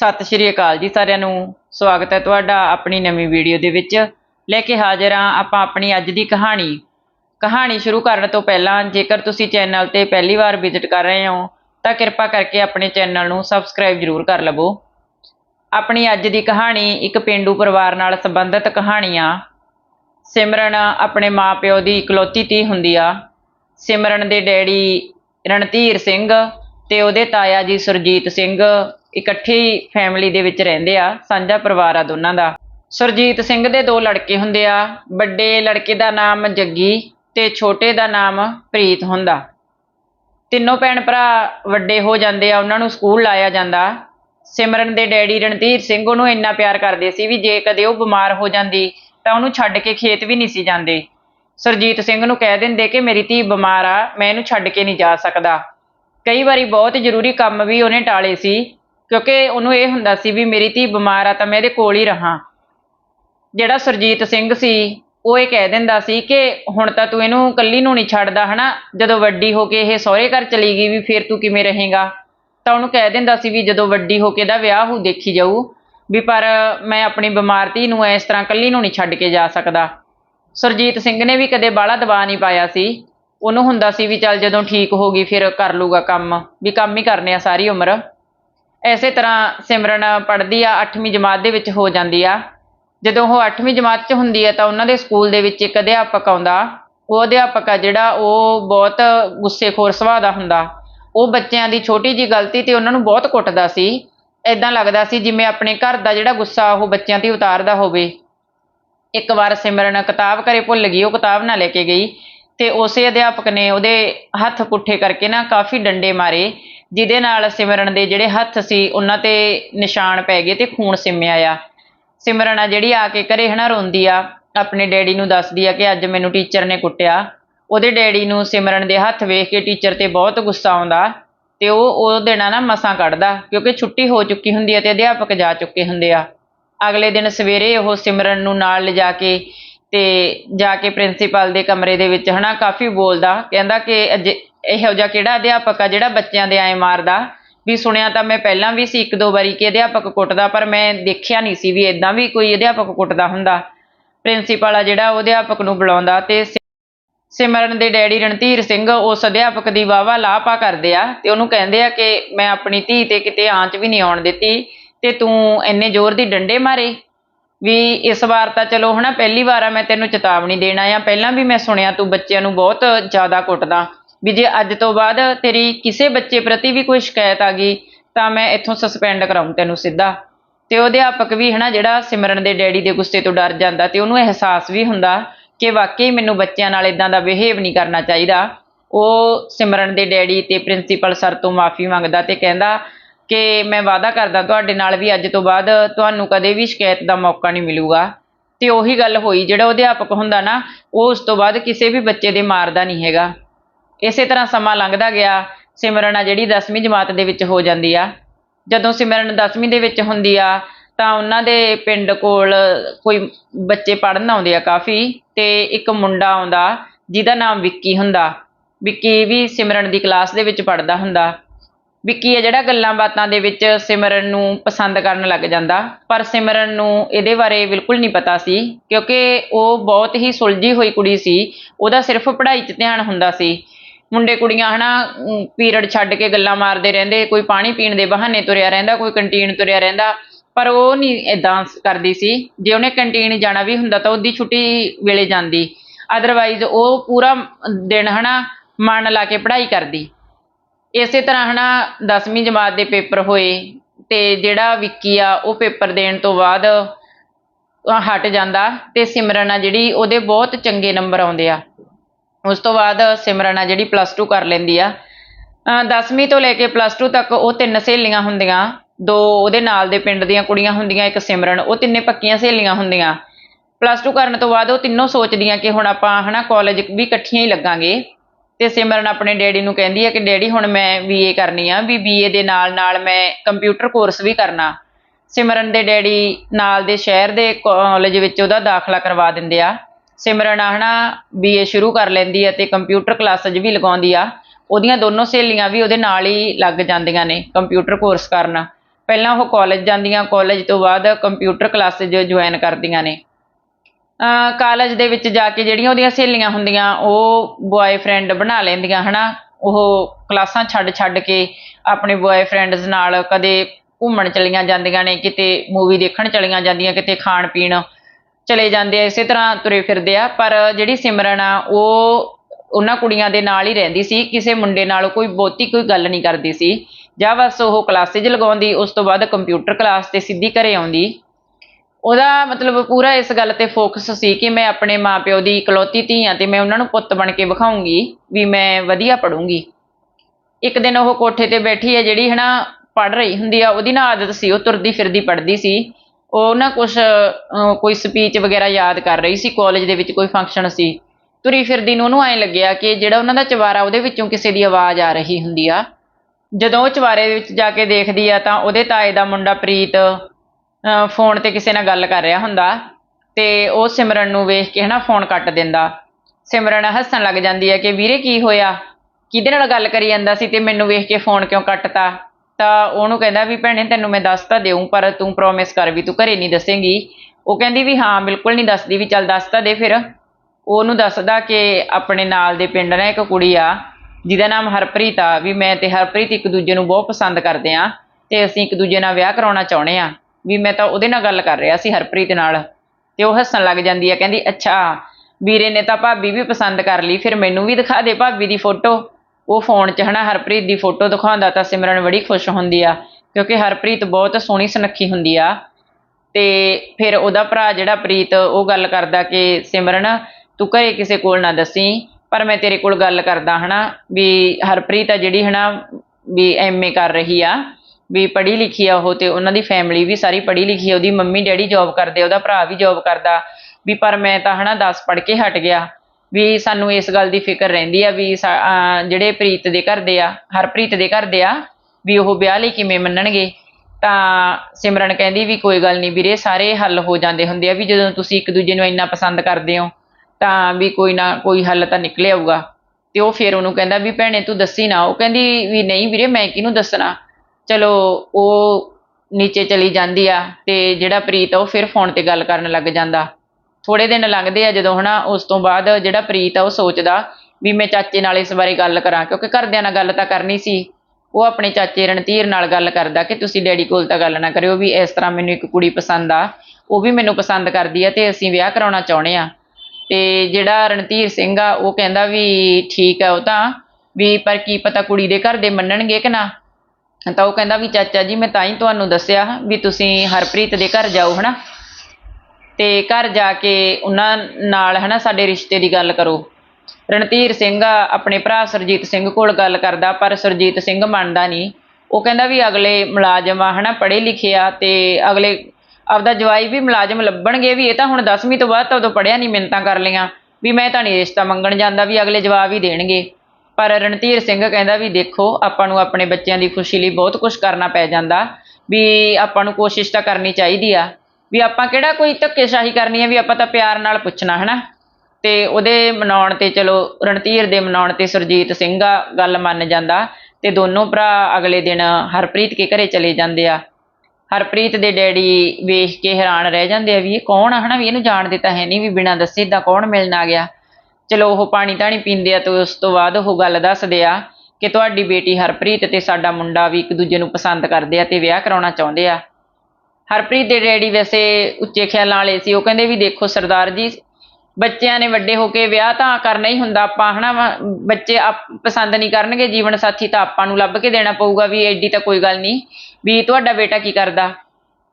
ਸਤਿ ਸ਼੍ਰੀ ਅਕਾਲ ਜੀ ਸਾਰਿਆਂ ਨੂੰ। ਸਵਾਗਤ ਹੈ ਤੁਹਾਡਾ ਆਪਣੀ ਨਵੀਂ ਵੀਡੀਓ ਦੇ ਵਿੱਚ। ਲੈ ਕੇ ਹਾਜ਼ਰ ਹਾਂ ਆਪਾਂ ਆਪਣੀ ਅੱਜ ਦੀ ਕਹਾਣੀ। ਕਹਾਣੀ ਸ਼ੁਰੂ ਕਰਨ ਤੋਂ ਪਹਿਲਾਂ ਜੇਕਰ ਤੁਸੀਂ ਚੈਨਲ ਤੇ ਪਹਿਲੀ ਵਾਰ ਵਿਜ਼ਿਟ ਕਰ ਰਹੇ ਹੋ, ਤਾਂ ਕਿਰਪਾ ਕਰਕੇ ਆਪਣੇ ਚੈਨਲ ਨੂੰ ਸਬਸਕ੍ਰਾਈਬ ਜ਼ਰੂਰ ਕਰ ਲਵੋ। ਆਪਣੀ ਅੱਜ ਦੀ ਕਹਾਣੀ ਇੱਕ ਪਿੰਡੂ ਪਰਿਵਾਰ ਨਾਲ ਸੰਬੰਧਿਤ ਕਹਾਣੀ ਆ। ਸਿਮਰਨ ਆਪਣੇ ਮਾਪਿਓ ਦੀ ਇਕਲੌਤੀ ਧੀ ਹੁੰਦੀ ਆ। ਸਿਮਰਨ ਦੇ ਡੈਡੀ ਰਣਧੀਰ ਸਿੰਘ ਤੇ ਉਹਦੇ ਤਾਇਆ ਜੀ ਸੁਰਜੀਤ ਸਿੰਘ ਇਕੱਠੀ ਫੈਮਿਲੀ ਦੇ ਵਿੱਚ ਰਹਿੰਦੇ ਆ, ਸਾਂਝਾ ਪਰਿਵਾਰ ਆ ਦੋਨਾਂ ਦਾ। ਸੁਰਜੀਤ ਸਿੰਘ ਦੇ ਦੋ ਲੜਕੇ ਹੁੰਦੇ ਆ, ਵੱਡੇ ਲੜਕੇ ਦਾ ਨਾਮ ਜੱਗੀ ਤੇ ਛੋਟੇ ਦਾ ਨਾਮ ਪ੍ਰੀਤ ਹੁੰਦਾ। ਤਿੰਨੋਂ ਭੈਣ ਭਰਾ ਵੱਡੇ ਹੋ ਜਾਂਦੇ ਆ, ਉਹਨਾਂ ਨੂੰ ਸਕੂਲ ਲਾਇਆ ਜਾਂਦਾ। ਸਿਮਰਨ ਦੇ ਡੈਡੀ ਰਣਧੀਰ ਸਿੰਘ ਉਹਨੂੰ ਇੰਨਾ ਪਿਆਰ ਕਰਦੇ ਸੀ ਵੀ ਜੇ ਕਦੇ ਉਹ ਬਿਮਾਰ ਹੋ ਜਾਂਦੀ, ਤਾਂ ਉਹਨੂੰ ਛੱਡ ਕੇ ਖੇਤ ਵੀ ਨਹੀਂ ਸੀ ਜਾਂਦੇ। ਸੁਰਜੀਤ ਸਿੰਘ ਨੂੰ ਕਹਿ ਦਿੰਦੇ ਕਿ ਮੇਰੀ ਧੀ ਬਿਮਾਰ ਆ, ਮੈਂ ਇਹਨੂੰ ਛੱਡ ਕੇ ਨਹੀਂ ਜਾ ਸਕਦਾ। ਕਈ ਵਾਰੀ ਬਹੁਤ ਜ਼ਰੂਰੀ ਕੰਮ ਵੀ ਉਹਨੇ ਟਾਲੇ ਸੀ ਕਿਉਂਕਿ ਉਹਨੂੰ ਇਹ ਹੁੰਦਾ ਸੀ ਵੀ ਮੇਰੀ ਧੀ ਬਿਮਾਰ ਆ ਤਾਂ ਮੈਂ ਇਹਦੇ ਕੋਲ ਹੀ ਰਹਾ। ਜਿਹੜਾ ਸੁਰਜੀਤ ਸਿੰਘ ਸੀ, ਉਹ ਇਹ ਕਹਿ ਦਿੰਦਾ ਸੀ ਕਿ ਹੁਣ ਤਾਂ ਤੂੰ ਇਹਨੂੰ ਇਕੱਲੀ ਨੂੰ ਨਹੀਂ ਛੱਡਦਾ, ਹਨਾ? ਜਦੋਂ ਵੱਡੀ ਹੋ ਕੇ ਇਹ ਸਹੁਰੇ ਘਰ ਚਲੀ ਗਈ ਵੀ ਫਿਰ ਤੂੰ ਕਿਵੇਂ ਰਹੇਗਾ? ਤਾਂ ਉਹਨੂੰ ਕਹਿ ਦਿੰਦਾ ਸੀ ਵੀ ਜਦੋਂ ਵੱਡੀ ਹੋ ਕੇ ਦਾ ਵਿਆਹ ਹੋ ਦੇਖੀ ਜਾਊ ਵੀ ਪਰ ਮੈਂ ਆਪਣੀ ਬਿਮਾਰ ਧੀ ਨੂੰ ਇਸ ਤਰ੍ਹਾਂ ਕੱਲੀ ਨੂੰ ਨਹੀਂ ਛੱਡ ਕੇ ਜਾ ਸਕਦਾ। ਸੁਰਜੀਤ ਸਿੰਘ ਨੇ ਵੀ ਕਦੇ ਬਾਹਲਾ ਦਬਾਅ ਨਹੀਂ ਪਾਇਆ ਸੀ। ਉਹਨੂੰ ਹੁੰਦਾ ਸੀ ਵੀ ਚੱਲ ਜਦੋਂ ਠੀਕ ਹੋ ਗਈ, ਫਿਰ ਕਰ ਲੂਗਾ ਕੰਮ। ਵੀ ਕੰਮ ਹੀ ਕਰਨੇ ਆ, ਸਾਰੀ ਉਮਰ। ਐਸੇ ਤਰ੍ਹਾਂ ਸਿਮਰਨ ਪੜ੍ਹਦੀ ਆ 8ਵੀਂ ਜਮਾਤ ਦੇ ਵਿੱਚ ਹੋ ਜਾਂਦੀ ਆ। ਜਦੋਂ ਉਹ 8ਵੀਂ ਜਮਾਤ 'ਚ ਹੁੰਦੀ ਹੈ ਤਾਂ ਉਹਨਾਂ ਦੇ ਸਕੂਲ ਦੇ ਵਿੱਚ ਇੱਕ ਅਧਿਆਪਕ ਆਉਂਦਾ। ਉਹ ਅਧਿਆਪਕ ਆ ਜਿਹੜਾ ਉਹ ਬਹੁਤ ਗੁੱਸੇਖੋਰ ਸੁਭਾਅ ਦਾ ਹੁੰਦਾ। ਉਹ ਬੱਚਿਆਂ ਦੀ ਛੋਟੀ ਜੀ ਗਲਤੀ ਤੇ ਉਹਨਾਂ ਨੂੰ ਬਹੁਤ ਕੁੱਟਦਾ ਸੀ। ਐਦਾਂ ਲੱਗਦਾ ਸੀ ਜਿਵੇਂ ਆਪਣੇ ਘਰ ਦਾ ਜਿਹੜਾ ਗੁੱਸਾ ਉਹ ਬੱਚਿਆਂ ਤੇ ਉਤਾਰਦਾ ਹੋਵੇ। ਇੱਕ ਵਾਰ ਸਿਮਰਨ ਕਿਤਾਬ ਘਰੇ ਭੁੱਲ ਗਈ, ਉਹ ਕਿਤਾਬ ਨਾ ਲੈ ਕੇ ਗਈ ਤੇ ਉਸੇ ਅਧਿਆਪਕ ਨੇ ਉਹਦੇ ਹੱਥ ਪੁੱਠੇ ਕਰਕੇ ਨਾ ਕਾਫੀ ਡੰਡੇ ਮਾਰੇ। ਜਿਹਦੇ ਨਾਲ ਸਿਮਰਨ ਦੇ ਜਿਹੜੇ ਹੱਥ ਸੀ, ਉਹਨਾਂ ਤੇ ਨਿਸ਼ਾਨ ਪੈ ਗਏ ਤੇ ਖੂਨ ਸਿਮਿਆ ਆ। ਸਿਮਰਨ ਆ ਜਿਹੜੀ ਆ ਕੇ ਘਰੇ ਹਨਾ ਰੋਂਦੀ ਆ, ਆਪਣੇ ਡੈਡੀ ਨੂੰ ਦੱਸਦੀ ਆ ਕਿ ਅੱਜ ਮੈਨੂੰ ਟੀਚਰ ਨੇ ਕੁੱਟਿਆ। ਉਹਦੇ ਡੈਡੀ ਨੂੰ ਸਿਮਰਨ ਦੇ ਹੱਥ ਵੇਖ ਕੇ ਟੀਚਰ ਤੇ ਬਹੁਤ ਗੁੱਸਾ ਆਉਂਦਾ ਤੇ ਉਹ ਉਹ ਦਿਨ ਨਾ ਮਸਾਂ ਕੱਢਦਾ, ਕਿਉਂਕਿ ਛੁੱਟੀ ਹੋ ਚੁੱਕੀ ਹੁੰਦੀ ਹੈ ਤੇ ਅਧਿਆਪਕ ਜਾ ਚੁੱਕੇ ਹੁੰਦੇ ਆ। ਅਗਲੇ ਦਿਨ ਸਵੇਰੇ ਉਹ ਸਿਮਰਨ ਨੂੰ ਨਾਲ ਲਿਜਾ ਕੇ ਤੇ ਜਾ ਕੇ ਪ੍ਰਿੰਸੀਪਲ ਦੇ ਕਮਰੇ ਦੇ ਵਿੱਚ ਹਨਾ ਕਾਫੀ ਬੋਲਦਾ, ਕਹਿੰਦਾ ਕਿ ਅਜੇ ਇਹੋ ਜਿਹਾ ਕਿਹੜਾ ਅਧਿਆਪਕ ਆ ਜਿਹੜਾ ਬੱਚਿਆਂ ਦੇ ਐਂ ਮਾਰਦਾ? ਵੀ ਸੁਣਿਆ ਤਾਂ ਮੈਂ ਪਹਿਲਾਂ ਵੀ ਸੀ, ਇੱਕ ਦੋ ਵਾਰੀ ਕਿ ਅਧਿਆਪਕ ਕੁੱਟਦਾ, ਪਰ ਮੈਂ ਦੇਖਿਆ ਨਹੀਂ ਸੀ ਵੀ ਇਦਾਂ ਵੀ ਕੋਈ ਅਧਿਆਪਕ ਕੁੱਟਦਾ ਹੁੰਦਾ। ਪ੍ਰਿੰਸੀਪਲ ਆ ਜਿਹੜਾ, ਉਹ ਅਧਿਆਪਕ ਨੂੰ ਬੁਲਾਉਂਦਾ ਤੇ ਸਿਮਰਨ ਦੇ ਡੈਡੀ ਰਣਧੀਰ ਸਿੰਘ ਉਸ ਅਧਿਆਪਕ ਦੀ ਵਾਵਾ ਲਾਪਾ ਕਰਦੇ ਆ ਤੇ ਉਹਨੂੰ ਕਹਿੰਦੇ ਆ ਕਿ ਮੈਂ ਆਪਣੀ ਧੀ ਤੇ ਕਿਤੇ ਆਂਚ ਵੀ ਨਹੀਂ ਆਉਣ ਦਿੱਤੀ ਤੇ ਤੂੰ ਇੰਨੇ ਜ਼ੋਰ ਦੀ ਡੰਡੇ ਮਾਰੇ। ਵੀ ਇਸ ਵਾਰ ਤਾਂ ਚਲੋ ਹਨਾ, ਪਹਿਲੀ ਵਾਰ ਆ, ਮੈਂ ਤੈਨੂੰ ਚੇਤਾਵਨੀ ਦੇਣਾ ਆ ਪਹਿਲਾਂ ਵੀ ਮੈਂ ਸੁਣਿਆ ਤੂੰ ਬੱਚਿਆਂ ਨੂੰ ਬਹੁਤ ਜ਼ਿਆਦਾ ਕੁੱਟਦਾ। ਵੀ ਜੇ ਅੱਜ ਤੋਂ ਬਾਅਦ ਤੇਰੀ ਕਿਸੇ ਬੱਚੇ ਪ੍ਰਤੀ ਵੀ ਕੋਈ ਸ਼ਿਕਾਇਤ ਆ ਗਈ, ਤਾਂ ਮੈਂ ਇੱਥੋਂ ਸਸਪੈਂਡ ਕਰਾਉਂ ਤੈਨੂੰ ਸਿੱਧਾ। ਤੇ ਉਹ ਅਧਿਆਪਕ ਵੀ ਹਨਾ, ਜਿਹੜਾ ਸਿਮਰਨ ਦੇ ਡੈਡੀ ਦੇ ਗੁੱਸੇ ਤੋਂ ਡਰ ਜਾਂਦਾ ਤੇ ਉਹਨੂੰ ਅਹਿਸਾਸ ਵੀ ਹੁੰਦਾ ਕਿ ਵਾਕਈ ਮੈਨੂੰ ਬੱਚਿਆਂ ਨਾਲ ਇਦਾਂ ਦਾ ਬਿਹੇਵ ਨਹੀਂ ਕਰਨਾ ਚਾਹੀਦਾ। ਉਹ ਸਿਮਰਨ ਦੇ ਡੈਡੀ ਤੇ ਪ੍ਰਿੰਸੀਪਲ ਸਰ ਤੋਂ ਮਾਫੀ ਮੰਗਦਾ ਤੇ ਕਹਿੰਦਾ ਕਿ ਮੈਂ ਵਾਅਦਾ ਕਰਦਾ ਤੁਹਾਡੇ ਨਾਲ ਵੀ ਅੱਜ ਤੋਂ ਬਾਅਦ ਤੁਹਾਨੂੰ ਕਦੇ ਵੀ ਸ਼ਿਕਾਇਤ ਦਾ ਮੌਕਾ ਨਹੀਂ ਮਿਲੂਗਾ। ਤੇ ਉਹੀ ਗੱਲ ਹੋਈ, ਜਿਹੜਾ ਅਧਿਆਪਕ ਹੁੰਦਾ ਨਾ, ਉਹ ਉਸ ਤੋਂ ਬਾਅਦ ਕਿਸੇ ਵੀ ਬੱਚੇ ਦੇ ਮਾਰਦਾ ਨਹੀਂ ਹੈਗਾ। ਇਸੇ ਤਰ੍ਹਾਂ ਸਮਾਂ ਲੰਘਦਾ ਗਿਆ, ਸਿਮਰਨ ਆ ਜਿਹੜੀ 10ਵੀਂ ਜਮਾਤ ਦੇ ਵਿੱਚ ਹੋ ਜਾਂਦੀ ਆ। ਜਦੋਂ ਸਿਮਰਨ 10ਵੀਂ ਦੇ ਵਿੱਚ ਹੁੰਦੀ ਆ, ਤਾਂ ਉਹਨਾਂ ਦੇ ਪਿੰਡ ਕੋਲ ਕੋਈ ਬੱਚੇ ਪੜ੍ਹਨ ਆਉਂਦੇ ਆ ਕਾਫੀ, ਤੇ ਇੱਕ ਮੁੰਡਾ ਆਉਂਦਾ, ਜਿਹਦਾ ਨਾਮ ਵਿੱਕੀ ਹੁੰਦਾ। ਵਿੱਕੀ ਵੀ ਸਿਮਰਨ ਦੀ ਕਲਾਸ ਦੇ ਵਿੱਚ ਪੜ੍ਹਦਾ ਹੁੰਦਾ। ਵਿੱਕੀ ਹੈ ਜਿਹੜਾ ਗੱਲਾਂ ਬਾਤਾਂ ਦੇ ਵਿੱਚ ਸਿਮਰਨ ਨੂੰ ਪਸੰਦ ਕਰਨ ਲੱਗ ਜਾਂਦਾ, ਪਰ ਸਿਮਰਨ ਨੂੰ ਇਹਦੇ ਬਾਰੇ ਬਿਲਕੁਲ ਨਹੀਂ ਪਤਾ ਸੀ, ਕਿਉਂਕਿ ਉਹ ਬਹੁਤ ਹੀ ਸੁਲਝੀ ਹੋਈ ਕੁੜੀ ਸੀ, ਉਹਦਾ ਸਿਰਫ ਪੜ੍ਹਾਈ 'ਚ ਧਿਆਨ ਹੁੰਦਾ ਸੀ। ਮੁੰਡੇ ਕੁੜੀਆਂ ਹਨਾ ਪੀਰੀਅਡ ਛੱਡ ਕੇ ਗੱਲਾਂ ਮਾਰਦੇ ਰਹਿੰਦੇ, ਕੋਈ ਪਾਣੀ ਪੀਣ ਦੇ ਬਹਾਨੇ ਤੁਰਿਆ ਰਹਿੰਦਾ, ਕੋਈ ਕੰਟੀਨ ਤੁਰਿਆ ਰਹਿੰਦਾ, ਪਰ ਉਹ ਨਹੀਂ ਇਦਾਂ ਕਰਦੀ ਸੀ। ਜੇ ਉਹਨੇ ਕੰਟੀਨ ਜਾਣਾ ਵੀ ਹੁੰਦਾ ਤਾਂ ਉਹਦੀ ਛੁੱਟੀ ਵੇਲੇ ਜਾਂਦੀ। ਅਦਰਵਾਈਜ਼ ਉਹ ਪੂਰਾ ਦਿਨ ਹਨਾ, ਮਨ ਲਾ ਕੇ ਪੜ੍ਹਾਈ ਕਰਦੀ। ਇਸੇ ਤਰ੍ਹਾਂ ਹਨਾ 10ਵੀਂ ਜਮਾਤ ਦੇ ਪੇਪਰ ਹੋਏ ਤੇ ਜਿਹੜਾ ਵਿੱਕੀ ਆ, ਉਹ ਪੇਪਰ ਦੇਣ ਤੋਂ ਬਾਅਦ ਹਟ ਜਾਂਦਾ ਤੇ ਸਿਮਰਨ ਆ ਜਿਹੜੀ, ਉਹਦੇ ਬਹੁਤ ਚੰਗੇ ਨੰਬਰ ਆਉਂਦੇ ਆ। ਉਸ ਤੋਂ ਬਾਅਦ ਸਿਮਰਨ ਆ ਜਿਹੜੀ ਪਲੱਸ 2 ਕਰ ਲੈਂਦੀ ਆ। 10ਵੀਂ ਤੋਂ ਲੈ ਕੇ ਪਲੱਸ 2 ਤੱਕ ਉਹ ਤਿੰਨ ਸਹੇਲੀਆਂ ਹੁੰਦੀਆਂ। ਦੋ ਉਹਦੇ ਨਾਲ ਦੇ ਪਿੰਡ ਦੀਆਂ ਕੁੜੀਆਂ ਹੁੰਦੀਆਂ, ਇੱਕ ਸਿਮਰਨ। ਉਹ ਤਿੰਨੇ ਪੱਕੀਆਂ ਸਹੇਲੀਆਂ ਹੁੰਦੀਆਂ। ਪਲੱਸ 2 ਕਰਨ ਤੋਂ ਬਾਅਦ ਉਹ ਤਿੰਨੋਂ ਸੋਚਦੀਆਂ ਕਿ ਹੁਣ ਆਪਾਂ ਹਨਾ ਕਾਲਜ ਵੀ ਇਕੱਠੀਆਂ ਹੀ ਲੱਗਾਂਗੇ। ਤੇ ਸਿਮਰਨ ਆਪਣੇ ਡੈਡੀ ਨੂੰ ਕਹਿੰਦੀ ਹੈ ਕਿ ਡੈਡੀ ਹੁਣ ਮੈਂ ਬੀਏ ਕਰਨੀ ਆ, ਵੀ ਬੀਏ ਦੇ ਨਾਲ ਨਾਲ ਮੈਂ ਕੰਪਿਊਟਰ ਕੋਰਸ ਵੀ ਕਰਨਾ। ਸਿਮਰਨ ਦੇ ਡੈਡੀ ਨਾਲ ਦੇ ਸ਼ਹਿਰ ਦੇ ਕਾਲਜ ਵਿੱਚ ਉਹਦਾ ਦਾਖਲਾ ਕਰਵਾ ਦਿੰਦੇ ਆ। ਸਿਮਰਨ ਆ ਹਨਾ ਬੀਏ ਸ਼ੁਰੂ ਕਰ ਲੈਂਦੀ ਹੈ ਤੇ ਕੰਪਿਊਟਰ ਕਲਾਸਿਸ ਵੀ ਲਗਾਉਂਦੀ ਆ। ਉਹਦੀਆਂ ਦੋਨੋਂ ਸਹੇਲੀਆਂ ਵੀ ਉਹਦੇ ਨਾਲ ਹੀ ਲੱਗ ਜਾਂਦੀਆਂ ਨੇ ਕੰਪਿਊਟਰ ਕੋਰਸ ਕਰਨ। ਪਹਿਲਾਂ ਉਹ ਕਾਲਜ ਜਾਂਦੀਆਂ ਕਾਲਜ ਤੋਂ ਬਾਅਦ ਕੰਪਿਊਟਰ ਕਲਾਸਿਸ ਜੁਆਇਨ ਕਰਦੀਆਂ ਨੇ। ਕਾਲਜ ਦੇ ਵਿੱਚ ਜਾ ਕੇ ਜਿਹੜੀਆਂ ਉਹਦੀਆਂ ਸਹੇਲੀਆਂ ਹੁੰਦੀਆਂ, ਉਹ ਬॉयਫ੍ਰੈਂਡ ਬਣਾ ਲੈਂਦੀਆਂ, ਹਨਾ? ਉਹ ਕਲਾਸਾਂ ਛੱਡ ਛੱਡ ਕੇ ਆਪਣੇ ਬॉयਫ੍ਰੈਂਡਸ ਨਾਲ ਕਦੇ ਘੁੰਮਣ ਚਲੀਆਂ ਜਾਂਦੀਆਂ ਨੇ, ਕਿਤੇ ਮੂਵੀ ਦੇਖਣ ਚਲੀਆਂ ਜਾਂਦੀਆਂ, ਕਿਤੇ ਖਾਣ ਪੀਣ ਚਲੇ ਜਾਂਦੇ ਆ, ਇਸੇ ਤਰ੍ਹਾਂ ਤੁਰੇ ਫਿਰਦੇ ਆ, ਪਰ ਜਿਹੜੀ ਸਿਮਰਨ ਆ, ਉਹ ਉਹਨਾਂ ਕੁੜੀਆਂ ਦੇ ਨਾਲ ਹੀ ਰਹਿੰਦੀ ਸੀ, ਕਿਸੇ ਮੁੰਡੇ ਨਾਲ ਕੋਈ ਬਹੁਤੀ ਕੋਈ ਗੱਲ ਨਹੀਂ ਕਰਦੀ ਸੀ। ਜਾਂ ਬਸ ਉਹ ਕਲਾਸਿਸ ਲਗਾਉਂਦੀ, ਉਸ ਤੋਂ ਬਾਅਦ ਕੰਪਿਊਟਰ ਕਲਾਸ ਤੇ ਸਿੱਧੀ ਘਰੇ ਆਉਂਦੀ। ਉਹਦਾ ਮਤਲਬ ਪੂਰਾ ਇਸ ਗੱਲ ਤੇ ਫੋਕਸ ਸੀ ਕਿ ਮੈਂ ਆਪਣੇ ਮਾਪਿਓ ਦੀ ਇਕਲੌਤੀ ਧੀ ਹਾਂ ਤੇ ਮੈਂ ਉਹਨਾਂ ਨੂੰ ਪੁੱਤ ਬਣ ਕੇ ਵਿਖਾਉਂਗੀ, ਵੀ ਮੈਂ ਵਧੀਆ ਪੜੂੰਗੀ ਇੱਕ ਦਿਨ ਉਹ ਕੋਠੇ ਤੇ ਬੈਠੀ ਹੈ ਜਿਹੜੀ ਹਨਾ ਪੜ ਰਹੀ ਹੁੰਦੀ ਆ, ਉਹਦੀ ਨਾ ਆਦਤ ਸੀ, ਉਹ ਤੁਰਦੀ ਫਿਰਦੀ ਪੜਦੀ ਸੀ। ਉਹ ਨਾ ਕੁਛ ਕੋਈ ਸਪੀਚ ਵਗੈਰਾ ਯਾਦ ਕਰ ਰਹੀ ਸੀ ਕਾਲਜ ਦੇ ਵਿੱਚ ਕੋਈ ਫੰਕਸ਼ਨ ਸੀ। ਤੁਰੀ ਫਿਰਦੀ ਨੂੰ ਉਹਨੂੰ ਐਂ ਲੱਗਿਆ ਕਿ ਜਿਹੜਾ ਉਹਨਾਂ ਦਾ ਚਵਾਰਾ ਉਹਦੇ ਵਿੱਚੋਂ ਕਿਸੇ ਦੀ ਆਵਾਜ਼ ਆ ਰਹੀ ਹੁੰਦੀ ਆ। ਜਦੋਂ ਉਹ ਚਵਾਰੇ ਦੇ ਵਿੱਚ ਜਾ ਕੇ ਦੇਖਦੀ ਆ ਤਾਂ ਉਹਦੇ ਤਾਏ ਦਾ ਮੁੰਡਾ ਪ੍ਰੀਤ ਫੋਨ ਤੇ ਕਿਸੇ ਨਾਲ ਗੱਲ ਕਰ ਰਿਹਾ ਹੁੰਦਾ ਤੇ ਉਹ ਸਿਮਰਨ ਨੂੰ ਵੇਖ ਕੇ ਹਨਾ ਫੋਨ ਕੱਟ ਦਿੰਦਾ। ਸਿਮਰਨ ਹੱਸਣ ਲੱਗ ਜਾਂਦੀ ਹੈ ਕਿ ਵੀਰੇ ਕੀ ਹੋਇਆ? ਕਿਹਦੇ ਨਾਲ ਗੱਲ ਕਰੀ ਜਾਂਦਾ ਸੀ ਤੇ ਮੈਨੂੰ ਵੇਖ ਕੇ ਫੋਨ ਕਿਉਂ ਕੱਟਤਾ? ਤਾਂ ਉਹਨੂੰ ਕਹਿੰਦਾ ਵੀ ਭੈਣੇ ਤੈਨੂੰ ਮੈਂ ਦੱਸ ਤਾਂ ਦਿਉਂ ਪਰ ਤੂੰ ਪ੍ਰੋਮਿਸ ਕਰ ਵੀ ਤੂੰ ਘਰੇ ਨਹੀਂ ਦੱਸੇਂਗੀ। ਉਹ ਕਹਿੰਦੀ ਵੀ ਹਾਂ, ਬਿਲਕੁਲ ਨਹੀਂ ਦੱਸਦੀ ਵੀ ਚੱਲ ਦੱਸ ਤਾਂ ਦੇ ਫਿਰ। ਉਹਨੂੰ ਦੱਸਦਾ ਕਿ ਆਪਣੇ ਨਾਲ ਦੇ ਪਿੰਡ ਨਾਲ ਇੱਕ ਕੁੜੀ ਆ, ਜਿਹਦਾ ਨਾਮ ਹਰਪ੍ਰੀਤ ਆ, ਵੀ ਮੈਂ ਤੇ ਹਰਪ੍ਰੀਤ ਇੱਕ ਦੂਜੇ ਨੂੰ ਬਹੁਤ ਪਸੰਦ ਕਰਦੇ ਆ ਤੇ ਅਸੀਂ ਇੱਕ ਦੂਜੇ ਨਾਲ ਵਿਆਹ ਕਰਾਉਣਾ ਚਾਹੁੰਦੇ ਆ। ਵੀ ਮੈਂ ਤਾਂ ਉਹਦੇ ਨਾਲ ਗੱਲ ਕਰ ਰਿਹਾ ਸੀ ਹਰਪ੍ਰੀਤ ਨਾਲ ਤੇ ਉਹ ਹੱਸਣ ਲੱਗ ਜਾਂਦੀ ਆ, ਕਹਿੰਦੀ, ਅੱਛਾ, ਵੀਰੇ ਨੇ ਤਾਂ ਭਾਬੀ ਵੀ ਪਸੰਦ ਕਰ ਲਈ, ਫਿਰ ਮੈਨੂੰ ਵੀ ਦਿਖਾ ਦੇ ਭਾਬੀ ਦੀ ਫੋਟੋ। ਉਹ ਫੋਨ 'ਚ ਹਨਾ ਹਰਪ੍ਰੀਤ ਦੀ ਫੋਟੋ ਦਿਖਾਉਂਦਾ ਤਾਂ ਸਿਮਰਨ ਬੜੀ ਖੁਸ਼ ਹੁੰਦੀ ਆ, ਕਿਉਂਕਿ ਹਰਪ੍ਰੀਤ ਬਹੁਤ ਸੋਹਣੀ ਸੁਨੱਖੀ ਹੁੰਦੀ ਆ। ਤੇ ਫਿਰ ਉਹਦਾ ਭਰਾ ਜਿਹੜਾ ਪ੍ਰੀਤ, ਉਹ ਗੱਲ ਕਰਦਾ ਕਿ ਸਿਮਰਨ, ਤੂੰ ਘਰੇ ਕਿਸੇ ਕੋਲ ਨਾ ਦੱਸੀ, ਪਰ ਮੈਂ ਤੇਰੇ ਕੋਲ ਗੱਲ ਕਰਦਾ ਹਨਾ, ਵੀ ਹਰਪ੍ਰੀਤ ਆ ਜਿਹੜੀ ਹਨਾ, ਵੀ ਐਮਏ ਕਰ ਰਹੀ ਆ, ਵੀ ਪੜ੍ਹੀ ਲਿਖੀ ਆ ਉਹ ਤੇ ਉਹਨਾਂ ਦੀ ਫੈਮਿਲੀ ਵੀ ਸਾਰੀ ਪੜ੍ਹੀ ਲਿਖੀ ਆ, ਉਹਦੀ ਮੰਮੀ ਡੈਡੀ ਜੌਬ ਕਰਦੇ, ਉਹਦਾ ਭਰਾ ਵੀ ਜੌਬ ਕਰਦਾ, ਵੀ ਪਰ ਮੈਂ ਤਾਂ ਹਨਾ 10 ਪੜ੍ਹ ਕੇ ਹਟ ਗਿਆ। ਵੀ ਸਾਨੂੰ ਇਸ ਗੱਲ ਦੀ ਫਿਕਰ ਰਹਿੰਦੀ ਆ ਵੀ ਸਾ- ਜਿਹੜੇ ਪ੍ਰੀਤ ਦੇ ਘਰ ਦੇ ਆ, ਹਰਪ੍ਰੀਤ ਦੇ ਘਰ ਦੇ ਆ, ਵੀ ਉਹ ਵਿਆਹ ਲਈ ਕਿਵੇਂ ਮੰਨਣਗੇ? ਤਾਂ ਸਿਮਰਨ ਕਹਿੰਦੀ ਵੀ ਕੋਈ ਗੱਲ ਨਹੀਂ ਵੀਰੇ, ਸਾਰੇ ਹੱਲ ਹੋ ਜਾਂਦੇ ਹੁੰਦੇ ਆ ਵੀ ਜਦੋਂ ਤੁਸੀਂ ਇੱਕ ਦੂਜੇ ਨੂੰ ਇੰਨਾ ਪਸੰਦ ਕਰਦੇ ਹੋ, ਤਾਂ ਵੀ ਕੋਈ ਨਾ ਕੋਈ ਹੱਲ ਤਾਂ ਨਿਕਲੇ ਆਊਗਾ। ਤੇ ਉਹ ਫਿਰ ਉਹਨੂੰ ਕਹਿੰਦਾ ਵੀ ਭੈਣੇ ਤੂੰ ਦੱਸੀ ਨਾ। ਉਹ ਕਹਿੰਦੀ ਵੀ ਨਹੀਂ ਵੀਰੇ, ਮੈਂ ਕਿਹਨੂੰ ਦੱਸਣਾ? ਚਲੋ, ਉਹ ਨੀਚੇ ਚਲੀ ਜਾਂਦੀ ਆ ਤੇ ਜਿਹੜਾ ਪ੍ਰੀਤ ਆ ਉਹ ਫਿਰ ਫੋਨ ਤੇ ਗੱਲ ਕਰਨ ਲੱਗ ਜਾਂਦਾ। ਥੋੜੇ ਦਿਨ ਲੰਘਦੇ ਆ ਜਦੋਂ ਹਨਾ, ਉਸ ਤੋਂ ਬਾਅਦ ਜਿਹੜਾ ਪ੍ਰੀਤ ਆ ਉਹ ਸੋਚਦਾ ਵੀ ਮੈਂ ਚਾਚੇ ਨਾਲ ਇਸ ਬਾਰੇ ਗੱਲ ਕਰਾਂ, ਕਿਉਂਕਿ ਘਰਦਿਆਂ ਨਾਲ ਗੱਲ ਤਾਂ ਕਰਨੀ ਸੀ। ਉਹ ਆਪਣੇ ਚਾਚੇ ਰਣਧੀਰ ਨਾਲ ਗੱਲ ਕਰਦਾ ਕਿ ਤੁਸੀਂ ਡੈਡੀ ਕੋਲ ਤਾਂ ਗੱਲ ਨਾ ਕਰਿਓ ਵੀ ਇਸ ਤਰ੍ਹਾਂ ਮੈਨੂੰ ਇੱਕ ਕੁੜੀ ਪਸੰਦ ਆ, ਉਹ ਵੀ ਮੈਨੂੰ ਪਸੰਦ ਕਰਦੀ ਆ ਤੇ ਅਸੀਂ ਵਿਆਹ ਕਰਾਉਣਾ ਚਾਹੁੰਦੇ ਆ। ਤੇ ਜਿਹੜਾ ਰਣਧੀਰ ਸਿੰਘ ਆ, ਉਹ ਕਹਿੰਦਾ ਵੀ ਠੀਕ ਆ ਉਹ ਤਾਂ, ਵੀ ਪਰ ਕੀ ਪਤਾ ਕੁੜੀ ਦੇ ਘਰ ਦੇ ਮੰਨਣਗੇ ਕਿ ਨਾ? ਤਾਂ ਉਹ ਕਹਿੰਦਾ ਵੀ ਚਾਚਾ ਜੀ, ਮੈਂ ਤਾਂ ਹੀ ਤੁਹਾਨੂੰ ਦੱਸਿਆ ਵੀ ਤੁਸੀਂ ਹਰਪ੍ਰੀਤ ਦੇ ਘਰ ਜਾਓ ਹਨਾ। ਤੇ ਘਰ ਜਾ ਕੇ ਉਹਨਾਂ ਨਾਲ ਹਨਾ ਸਾਡੇ ਰਿਸ਼ਤੇ ਦੀ ਗੱਲ ਕਰੋ। ਰਣਧੀਰ ਸਿੰਘ ਆਪਣੇ ਭਰਾ ਸਰਜੀਤ ਸਿੰਘ ਕੋਲ ਗੱਲ ਕਰਦਾ, ਪਰ ਸਰਜੀਤ ਸਿੰਘ ਮੰਨਦਾ ਨਹੀਂ। ਉਹ ਕਹਿੰਦਾ ਵੀ ਅਗਲੇ ਮੁਲਾਜ਼ਮ ਆ ਹਨਾ, ਪੜ੍ਹੇ ਲਿਖੇ ਆ ਤੇ ਅਗਲੇ ਆਪਦਾ ਜਵਾਈ ਵੀ ਮੁਲਾਜ਼ਮ ਲੱਭਣਗੇ ਵੀ, ਇਹ ਤਾਂ ਹੁਣ 10ਵੀਂ ਤੋਂ ਬਾਅਦ ਤਾਂ ਉਦੋਂ ਪੜ੍ਹਿਆ ਨਹੀਂ, ਮਿੰਨਤਾਂ ਕਰ ਲਈਆਂ। ਵੀ ਮੈਂ ਤਾਂ ਨਹੀਂ ਰਿਸ਼ਤਾ ਮੰਗਣ ਜਾਂਦਾ, ਵੀ ਅਗਲੇ ਜਵਾਬ ਹੀ ਦੇਣਗੇ। ਪਰ ਰਣਧੀਰ ਸਿੰਘ ਕਹਿੰਦਾ ਵੀ ਦੇਖੋ, ਆਪਾਂ ਨੂੰ ਆਪਣੇ ਬੱਚਿਆਂ ਦੀ ਖੁਸ਼ੀ ਲਈ ਬਹੁਤ ਕੁਝ ਕਰਨਾ ਪੈ ਜਾਂਦਾ, ਵੀ ਆਪਾਂ ਨੂੰ ਕੋਸ਼ਿਸ਼ ਤਾਂ ਕਰਨੀ ਚਾਹੀਦੀ ਆ। ਵੀ ਆਪਾਂ ਕਿਹੜਾ ਕੋਈ ਧੱਕੇਸ਼ਾਹੀ ਕਰਨੀ ਆ ਵੀ ਆਪਾਂ ਤਾਂ ਪਿਆਰ ਨਾਲ ਪੁੱਛਣਾ, ਹਨਾ? ਤੇ ਉਹਦੇ ਮਨਾਉਣ ਤੇ ਚਲੋ, ਰਣਧੀਰ ਦੇ ਮਨਾਉਣ ਤੇ ਸੁਰਜੀਤ ਸਿੰਘ ਆ ਗੱਲ ਮੰਨ ਜਾਂਦਾ ਤੇ ਦੋਨੋਂ ਭਰਾ ਅਗਲੇ ਦਿਨ ਹਰਪ੍ਰੀਤ ਕੇ ਘਰੇ ਚਲੇ ਜਾਂਦੇ ਆ। ਹਰਪ੍ਰੀਤ ਦੇ ਡੈਡੀ ਵੇਖ ਕੇ ਹੈਰਾਨ ਰਹਿ ਜਾਂਦੇ ਆ ਵੀ ਇਹ ਕੌਣ ਆ, ਹਨਾ? ਵੀ ਇਹਨੂੰ ਜਾਣਦੇ ਤਾਂ ਹੈ ਨਹੀਂ ਵੀ ਬਿਨਾਂ ਦੱਸੇ ਇਦਾਂ ਕੌਣ ਮਿਲਣ ਆ ਗਿਆ। ਚਲੋ, ਉਹ ਪਾਣੀ ਧਾਣੀ ਪੀਂਦੇ ਆ ਤੇ ਉਸ ਤੋਂ ਬਾਅਦ ਉਹ ਗੱਲ ਦੱਸਦੇ ਆ ਕਿ ਤੁਹਾਡੀ ਬੇਟੀ ਹਰਪ੍ਰੀਤ ਤੇ ਸਾਡਾ ਮੁੰਡਾ ਵੀ ਇੱਕ ਦੂਜੇ ਨੂੰ ਪਸੰਦ ਕਰਦੇ ਆ ਤੇ ਵਿਆਹ ਕਰਾਉਣਾ ਚਾਹੁੰਦੇ ਆ। ਹਰਪ੍ਰੀਤ ਦੇ ਡੈਡੀ ਵੈਸੇ ਉੱਚੇ ਖਿਆਲਾਂ ਵਾਲੇ ਸੀ, ਉਹ ਕਹਿੰਦੇ ਵੀ ਦੇਖੋ ਸਰਦਾਰ ਜੀ, ਬੱਚਿਆਂ ਨੇ ਵੱਡੇ ਹੋ ਕੇ ਵਿਆਹ ਤਾਂ ਕਰਨਾ ਹੀ ਹੁੰਦਾ, ਆਪਾਂ ਹਨਾ, ਵਾ- ਬੱਚੇ ਆਪ ਪਸੰਦ ਨਹੀਂ ਕਰਨਗੇ, ਜੀਵਨ ਸਾਥੀ ਤਾਂ ਆਪਾਂ ਨੂੰ ਲੱਭ ਕੇ ਦੇਣਾ ਪਊਗਾ, ਵੀ ਐਡੀ ਤਾਂ ਕੋਈ ਗੱਲ ਨਹੀਂ, ਵੀ ਤੁਹਾਡਾ ਬੇਟਾ ਕੀ ਕਰਦਾ?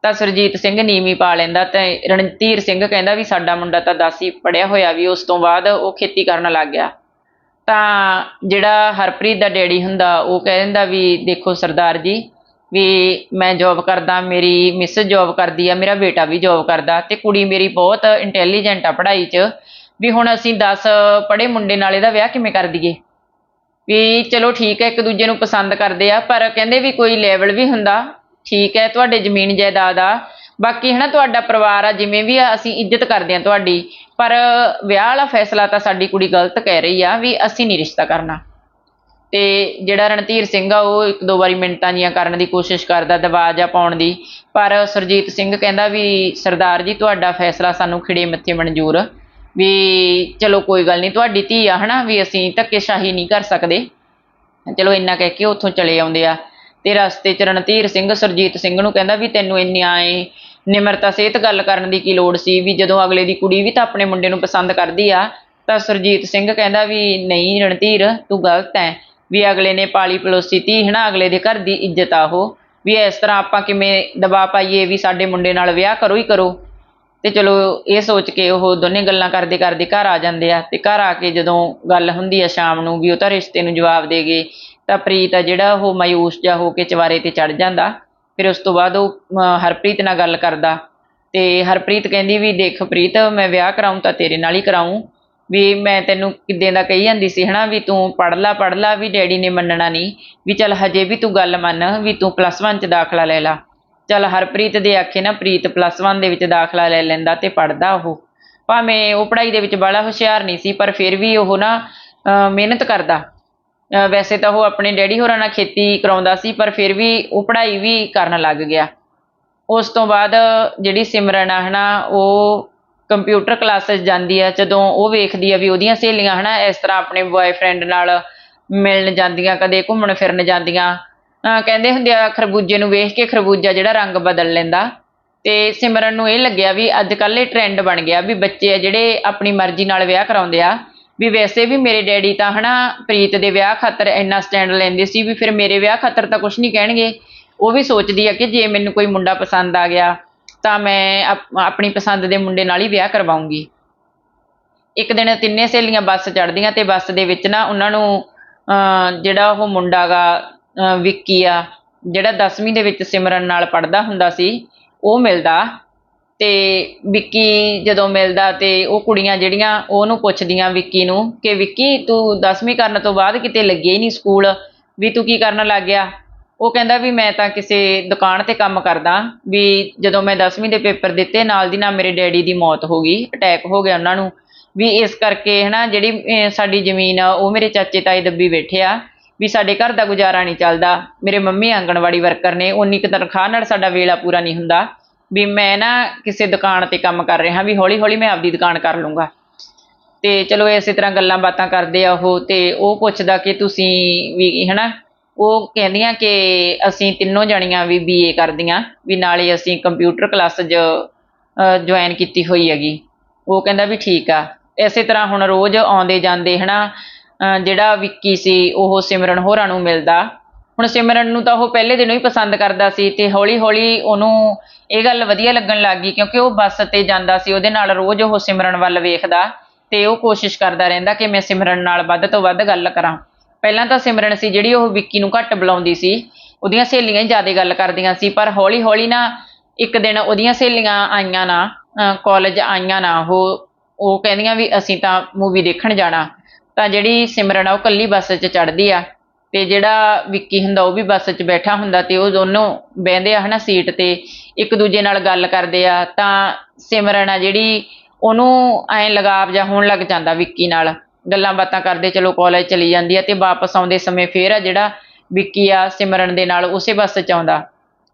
ਤਾਂ ਸਰਜੀਤ ਸਿੰਘ ਨੀਵੀਂ ਪਾ ਲੈਂਦਾ ਤੇ ਰਣਧੀਰ ਸਿੰਘ ਕਹਿੰਦਾ ਵੀ ਸਾਡਾ ਮੁੰਡਾ ਤਾਂ ਦਸ ਹੀ ਪੜਿਆ ਹੋਇਆ ਵੀ ਉਸ ਤੋਂ ਬਾਅਦ ਉਹ ਖੇਤੀ ਕਰਨ ਲੱਗ ਗਿਆ। ਤਾਂ ਜਿਹੜਾ ਹਰਪ੍ਰੀਤ ਦਾ ਡੈਡੀ ਹੁੰਦਾ, ਉਹ ਕਹਿੰਦਾ ਵੀ ਦੇਖੋ ਸਰਦਾਰ ਜੀ ਵੀ ਮੈਂ ਜੌਬ ਕਰਦਾ, ਮੇਰੀ ਮਿਸ ਜੌਬ ਕਰਦੀ ਆ, ਮੇਰਾ ਬੇਟਾ ਵੀ ਜੌਬ ਕਰਦਾ ਤੇ ਕੁੜੀ ਮੇਰੀ ਬਹੁਤ ਇੰਟੈਲੀਜੈਂਟ ਆ ਪੜ੍ਹਾਈ 'ਚ, ਵੀ ਹੁਣ ਅਸੀਂ 10 ਪੜ੍ਹੇ ਮੁੰਡੇ ਨਾਲ ਇਹਦਾ ਵਿਆਹ ਕਿਵੇਂ ਕਰ ਦਈਏ? ਵੀ ਚਲੋ ਠੀਕ ਹੈ, ਇੱਕ ਦੂਜੇ ਨੂੰ ਪਸੰਦ ਕਰਦੇ ਆ, ਪਰ ਕਹਿੰਦੇ ਵੀ ਕੋਈ ਲੈਵਲ ਵੀ ਹੁੰਦਾ, ਠੀਕ ਹੈ, ਤੁਹਾਡੇ ਜ਼ਮੀਨ ਜਾਇਦਾਦ ਆ, ਬਾਕੀ ਹੈ ਨਾ ਤੁਹਾਡਾ ਪਰਿਵਾਰ ਆ, ਜਿਵੇਂ ਵੀ ਆ, ਅਸੀਂ ਇੱਜ਼ਤ ਕਰਦੇ ਆ ਤੁਹਾਡੀ, ਪਰ ਵਿਆਹ ਵਾਲਾ ਫੈਸਲਾ ਤਾਂ ਸਾਡੀ ਕੁੜੀ ਗਲਤ ਕਹਿ ਰਹੀ ਆ, ਵੀ ਅਸੀਂ ਨਹੀਂ ਰਿਸ਼ਤਾ ਕਰਨਾ। ਤੇ ਜਿਹੜਾ ਰਣਧੀਰ ਸਿੰਘ ਆ, ਉਹ ਇੱਕ ਦੋ ਵਾਰੀ ਮਿੰਟਾਂ ਜੀਆਂ ਕਰਨ ਦੀ ਕੋਸ਼ਿਸ਼ ਕਰਦਾ ਦਬਾਅ ਜਾਂ ਪਾਉਣ ਦੀ। ਪਰ ਸੁਰਜੀਤ ਸਿੰਘ ਕਹਿੰਦਾ ਵੀ, ਸਰਦਾਰ ਜੀ, ਤੁਹਾਡਾ ਫੈਸਲਾ ਸਾਨੂੰ ਖਿੜੇ ਮੱਥੇ ਮਨਜ਼ੂਰ। ਵੀ ਚਲੋ ਕੋਈ ਗੱਲ ਨਹੀਂ, ਤੁਹਾਡੀ ਧੀ ਆ, ਹਨਾ, ਵੀ ਅਸੀਂ ਧੱਕੇਸ਼ਾਹੀ ਨਹੀਂ ਕਰ ਸਕਦੇ। ਚਲੋ ਇੰਨਾ ਕਹਿ ਕੇ ਉੱਥੋਂ ਚਲੇ ਆਉਂਦੇ ਆ। ਤੇ ਰਸਤੇ ਚ ਰਣਧੀਰ ਸਿੰਘ, ਸੁਰਜੀਤ ਸਿੰਘ ਨੂੰ ਕਹਿੰਦਾ ਵੀ, ਤੈਨੂੰ ਇੰਨੀ ਆਏ ਨਿਮਰਤਾ ਸਿਹਤ ਗੱਲ ਕਰਨ ਦੀ ਕੀ ਲੋੜ ਸੀ? ਵੀ ਜਦੋਂ ਅਗਲੇ ਦੀ ਕੁੜੀ ਵੀ ਤਾਂ ਆਪਣੇ ਮੁੰਡੇ ਨੂੰ ਪਸੰਦ ਕਰਦੀ ਆ, ਤਾਂ ਸੁਰਜੀਤ ਸਿੰਘ ਕਹਿੰਦਾ ਵੀ, ਨਹੀਂ ਰਣਧੀਰ, ਤੂੰ ਗਲਤ ਹੈ ਵੀ ਅਗਲੇ ਨੇ ਪਾਲੀ ਪਲੋਸੀ ਧੀ ਹਨਾ ਅਗਲੇ ਦੇ ਘਰ ਦੀ ਇੱਜ਼ਤ ਆ ਉਹ। ਵੀ ਇਸ ਤਰ੍ਹਾਂ ਆਪਾਂ ਕਿਵੇਂ ਦਬਾ ਪਾਈਏ ਵੀ ਸਾਡੇ ਮੁੰਡੇ ਨਾਲ ਵਿਆਹ ਕਰੋ ਹੀ ਕਰੋ। ਤੇ ਚਲੋ ਇਹ ਸੋਚ ਕੇ ਉਹ ਦੋਨੇ ਗੱਲਾਂ ਕਰਦੇ ਕਰਦੇ ਘਰ ਆ ਜਾਂਦੇ ਆ। ਤੇ ਘਰ ਆ ਕੇ ਜਦੋਂ ਗੱਲ ਹੁੰਦੀ ਆ ਸ਼ਾਮ ਨੂੰ ਵੀ ਉਹ ਤਾਂ ਰਿਸ਼ਤੇ ਨੂੰ ਜਵਾਬ ਦੇ ਗਏ ਤਾਂ ਪ੍ਰੀਤ ਆ ਜਿਹੜਾ ਉਹ ਮਾਯੂਸ ਜਾ ਹੋ ਕੇ ਚਵਾਰੇ ਤੇ ਚੜ ਜਾਂਦਾ। ਫਿਰ ਉਸ ਤੋਂ ਬਾਅਦ ਉਹ ਅਮ, ਹਰਪ੍ਰੀਤ ਨਾਲ ਗੱਲ ਕਰਦਾ। ਤੇ ਹਰਪ੍ਰੀਤ ਕਹਿੰਦੀ ਵੀ ਦੇਖ ਪ੍ਰੀਤ ਮੈਂ ਵਿਆਹ ਕਰਾਉਂ ਤਾਂ ਤੇਰੇ ਨਾਲ ਹੀ ਕਰਾਉਂ ਵੀ ਮੈਂ ਤੈਨੂੰ ਕਿੱਦਾਂ ਦਾ ਕਹੀ ਜਾਂਦੀ ਸੀ, ਹਨਾ, ਵੀ ਤੂੰ ਪੜ ਲਾ ਪੜ ਲਾ, ਵੀ ਡੈਡੀ ਨੇ ਮੰਨਣਾ ਨਹੀਂ, ਵੀ ਚੱਲ ਹਜੇ ਵੀ ਤੂੰ ਗੱਲ ਮੰਨ, ਵੀ ਤੂੰ ਪਲੱਸ 1 ਚ ਦਾਖਲਾ ਲੈ ਲਾ। ਚੱਲ ਹਰਪ੍ਰੀਤ ਦੇ ਆਖੇ ਨਾ, ਪ੍ਰੀਤ ਪਲੱਸ 1 ਦੇ ਵਿੱਚ ਦਾਖਲਾ ਲੈ ਲੈਂਦਾ ਤੇ ਪੜਦਾ ਉਹ। ਭਾਵੇਂ ਉਹ ਪੜ੍ਹਾਈ ਦੇ ਵਿੱਚ ਬੜਾ ਹੁਸ਼ਿਆਰ ਨਹੀਂ ਸੀ, ਪਰ ਫਿਰ ਵੀ ਉਹ ਨਾ, ਅਹ, ਮਿਹਨਤ ਕਰਦਾ। ਵੈਸੇ ਤਾਂ ਉਹ ਆਪਣੇ ਡੈਡੀ ਹੋਰਾਂ ਨਾਲ ਖੇਤੀ ਕਰਾਉਂਦਾ ਸੀ, ਪਰ ਫਿਰ ਵੀ ਉਹ ਪੜ੍ਹਾਈ ਵੀ ਕਰਨ ਲੱਗ ਗਿਆ। ਉਸ ਤੋਂ ਬਾਅਦ ਜਿਹੜੀ ਸਿਮਰਨ ਆ, ਹਨਾ, ਉਹ ਕੰਪਿਊਟਰ ਕਲਾਸਿਸ ਜਾਂਦੀ ਆ, ਜਦੋਂ ਉਹ ਵੇਖਦੀ ਆ ਵੀ ਉਹਦੀਆਂ ਸਹੇਲੀਆਂ ਹਨਾ, ਇਸ ਤਰ੍ਹਾਂ ਆਪਣੇ ਬॉयਫ੍ਰੈਂਡ ਨਾਲ ਮਿਲਣ ਜਾਂਦੀਆਂ, ਕਦੇ ਘੁੰਮਣ ਫਿਰਨ ਜਾਂਦੀਆਂ। ਕਹਿੰਦੇ ਹੁੰਦੇ ਆ, ਖਰਬੂਜੇ ਨੂੰ ਵੇਖ ਕੇ ਖਰਬੂਜਾ ਜਿਹੜਾ ਰੰਗ ਬਦਲ ਲੈਂਦਾ। ਤੇ ਸਿਮਰਨ ਨੂੰ ਇਹ ਲੱਗਿਆ ਵੀ ਅੱਜ ਕੱਲ੍ਹ ਇਹ ਟ੍ਰੈਂਡ ਬਣ ਗਿਆ ਵੀ ਬੱਚੇ ਆ ਜਿਹੜੇ ਆਪਣੀ ਮਰਜ਼ੀ ਨਾਲ ਵਿਆਹ ਕਰਾਉਂਦੇ ਆ। ਵੀ ਵੈਸੇ ਵੀ ਮੇਰੇ ਡੈਡੀ ਤਾਂ ਹਨਾ, ਪ੍ਰੀਤ ਦੇ ਵਿਆਹ ਖਾਤਰ ਇੰਨਾ ਸਟੈਂਡ ਲੈਂਦੇ ਸੀ ਵੀ ਫਿਰ ਮੇਰੇ ਵਿਆਹ ਖਾਤਰ ਤਾਂ ਕੁਝ ਨਹੀਂ ਕਹਿਣਗੇ। ਉਹ ਵੀ ਸੋਚਦੀ ਆ ਕਿ ਜੇ ਮੈਨੂੰ ਕੋਈ ਮੁੰਡਾ ਪਸੰਦ ਆ ਗਿਆ ਤਾਂ ਮੈਂ ਆਪਣੀ ਪਸੰਦ ਦੇ ਮੁੰਡੇ ਨਾਲ ਹੀ ਵਿਆਹ ਕਰਵਾਉਂਗੀ। ਇੱਕ ਦਿਨ ਤਿੰਨੇ ਸਹੇਲੀਆਂ ਬੱਸ ਚੜ੍ਹਦੀਆਂ ਤੇ ਬੱਸ ਦੇ ਵਿੱਚ ਨਾ ਉਹਨਾਂ ਨੂੰ, ਅਹ, ਜਿਹੜਾ ਉਹ ਮੁੰਡਾ ਗਾ, ਅਹ, ਵਿੱਕੀ ਆ, ਜਿਹੜਾ 10ਵੀਂ ਦੇ ਵਿੱਚ ਸਿਮਰਨ ਨਾਲ ਪੜ੍ਹਦਾ ਹੁੰਦਾ ਸੀ, ਉਹ ਮਿਲਦਾ। ਤੇ ਵਿੱਕੀ ਜਦੋਂ ਮਿਲਦਾ ਤੇ ਉਹ ਕੁੜੀਆਂ ਜਿਹੜੀਆਂ, ਉਹਨੂੰ ਪੁੱਛਦੀਆਂ ਵਿੱਕੀ ਨੂੰ ਕਿ ਵਿੱਕੀ ਤੂੰ 10ਵੀਂ ਕਰਨ ਤੋਂ ਬਾਅਦ ਕਿਤੇ ਲੱਗਿਆ ਹੀ ਨਹੀਂ ਸਕੂਲ? ਵੀ ਤੂੰ ਕੀ ਕਰਨ ਲੱਗ ਗਿਆ? ਉਹ ਕਹਿੰਦਾ ਵੀ ਮੈਂ ਤਾਂ ਕਿਸੇ ਦੁਕਾਨ ਤੇ ਕੰਮ ਕਰਦਾ, ਵੀ ਜਦੋਂ ਮੈਂ 10ਵੀਂ ਦੇ ਪੇਪਰ ਦਿੱਤੇ, ਨਾਲ ਦੀ ਨਾਲ ਮੇਰੇ ਡੈਡੀ ਦੀ ਮੌਤ ਹੋ ਗਈ, ਅਟੈਕ ਹੋ ਗਿਆ ਉਹਨਾਂ ਨੂੰ। ਵੀ ਇਸ ਕਰਕੇ ਹਨਾ, ਜਿਹੜੀ ਸਾਡੀ ਜ਼ਮੀਨ ਆ, ਉਹ ਮੇਰੇ ਚਾਚੇ ਤਾਏ ਦੱਬੀ ਬੈਠੇ ਆ, ਵੀ ਸਾਡੇ ਘਰ ਦਾ ਗੁਜ਼ਾਰਾ ਨਹੀਂ ਚੱਲਦਾ। ਮੇਰੇ ਮੰਮੀ ਆਂਗਣਵਾੜੀ ਵਰਕਰ ਨੇ ਉਨੀ ਕੁ ਤਨਖਾਹ ਨਾਲ ਸਾਡਾ ਵੇਲਾ ਪੂਰਾ ਨਹੀਂ ਹੁੰਦਾ। ਵੀ ਮੈਂ ਨਾ ਕਿਸੇ ਦੁਕਾਨ ਤੇ ਕੰਮ ਕਰ ਰਿਹਾ, ਵੀ ਹੌਲੀ ਹੌਲੀ ਮੈਂ ਆਪਦੀ ਦੁਕਾਨ ਕਰ ਲੂੰਗਾ। ਤੇ ਚਲੋ ਇਸੇ ਤਰ੍ਹਾਂ ਗੱਲਾਂ ਬਾਤਾਂ ਕਰਦੇ ਆ ਉਹ, ਤੇ ਉਹ ਪੁੱਛਦਾ ਕਿ ਤੁਸੀਂ ਵੀ ਹਨਾ ਉਹ ਕਹਿੰਦੀਆਂ ਕਿ ਅਸੀਂ ਤਿੰਨੋਂ ਜਣੀਆਂ ਵੀ ਬੀਏ ਕਰਦੀਆਂ, ਵੀ ਨਾਲੇ ਅਸੀਂ ਕੰਪਿਊਟਰ ਕਲਾਸ ਜ ਜੁਆਇਨ ਕੀਤੀ ਹੋਈ ਹੈਗੀ। ਉਹ ਕਹਿੰਦਾ ਵੀ ਠੀਕ ਆ। ਇਸੇ ਤਰ੍ਹਾਂ ਹੁਣ ਰੋਜ਼ ਆਉਂਦੇ ਜਾਂਦੇ, ਹਨਾ ਅਹ ਜਿਹੜਾ ਵਿੱਕੀ ਸੀ, ਉਹ ਸਿਮਰਨ ਹੋਰਾਂ ਨੂੰ ਮਿਲਦਾ। ਹੁਣ ਸਿਮਰਨ ਨੂੰ ਤਾਂ ਉਹ ਪਹਿਲੇ ਦਿਨੋਂ ਹੀ ਪਸੰਦ ਕਰਦਾ ਸੀ ਤੇ ਹੌਲੀ ਹੌਲੀ ਉਹਨੂੰ ਇਹ ਗੱਲ ਵਧੀਆ ਲੱਗਣ ਲੱਗ ਗਈ ਕਿਉਂਕਿ ਉਹ ਬੱਸ ਤੇ ਜਾਂਦਾ ਸੀ, ਉਹਦੇ ਨਾਲ ਰੋਜ਼ ਉਹ ਸਿਮਰਨ ਵੱਲ ਵੇਖਦਾ ਤੇ ਉਹ ਕੋਸ਼ਿਸ਼ ਕਰਦਾ ਰਹਿੰਦਾ ਕਿ ਮੈਂ ਸਿਮਰਨ ਨਾਲ ਵੱਧ ਤੋਂ ਵੱਧ ਗੱਲ ਕਰਾਂ। ਪਹਿਲਾਂ ਤਾਂ ਸਿਮਰਨ ਸੀ ਜਿਹੜੀ ਉਹ ਵਿੱਕੀ ਨੂੰ ਘੱਟ ਬੁਲਾਉਂਦੀ ਸੀ, ਉਹਦੀਆਂ ਸਹੇਲੀਆਂ ਹੀ ਜ਼ਿਆਦਾ ਗੱਲ ਕਰਦੀਆਂ ਸੀ, ਪਰ ਹੌਲੀ ਹੌਲੀ ਨਾ ਇੱਕ ਦਿਨ ਉਹਦੀਆਂ ਸਹੇਲੀਆਂ ਆਈਆਂ ਨਾ ਕਾਲਜ ਆਈਆਂ ਨਾ, ਉਹ ਉਹ ਕਹਿੰਦੀਆਂ ਵੀ ਅਸੀਂ ਤਾਂ ਮੂਵੀ ਦੇਖਣ ਜਾਣਾ, ਤਾਂ ਜਿਹੜੀ ਸਿਮਰਨ ਆ ਉਹ ਕੱਲੀ ਬੱਸ 'ਚ ਚੜਦੀ ਆ, ਤੇ ਜਿਹੜਾ ਵਿੱਕੀ ਹੁੰਦਾ ਉਹ ਵੀ ਬੱਸ 'ਚ ਬੈਠਾ ਹੁੰਦਾ ਤੇ ਉਹ ਦੋਨੋਂ ਬਹਿੰਦੇ ਆ ਹਨਾ ਸੀਟ ਤੇ, ਇੱਕ ਦੂਜੇ ਨਾਲ ਗੱਲ ਕਰਦੇ ਆ, ਤਾਂ ਸਿਮਰਨ ਆ ਜਿਹੜੀ ਉਹਨੂੰ ਐਂ ਲਗਾਵ ਜਾ ਹੋਣ ਲੱਗ ਜਾਂਦਾ ਵਿੱਕੀ ਨਾਲ ਗੱਲਾਂ ਬਾਤਾਂ ਕਰਦੇ ਚਲੋ ਕਾਲਜ ਚਲੀ ਜਾਂਦੀ ਆ ਤੇ ਵਾਪਸ ਆਉਂਦੇ ਸਮੇਂ ਫੇਰ ਆ ਜਿਹੜਾ ਵਿੱਕੀ ਆ, ਸਿਮਰਨ ਦੇ ਨਾਲ ਉਸੇ ਬੱਸ 'ਚ ਆਉਂਦਾ।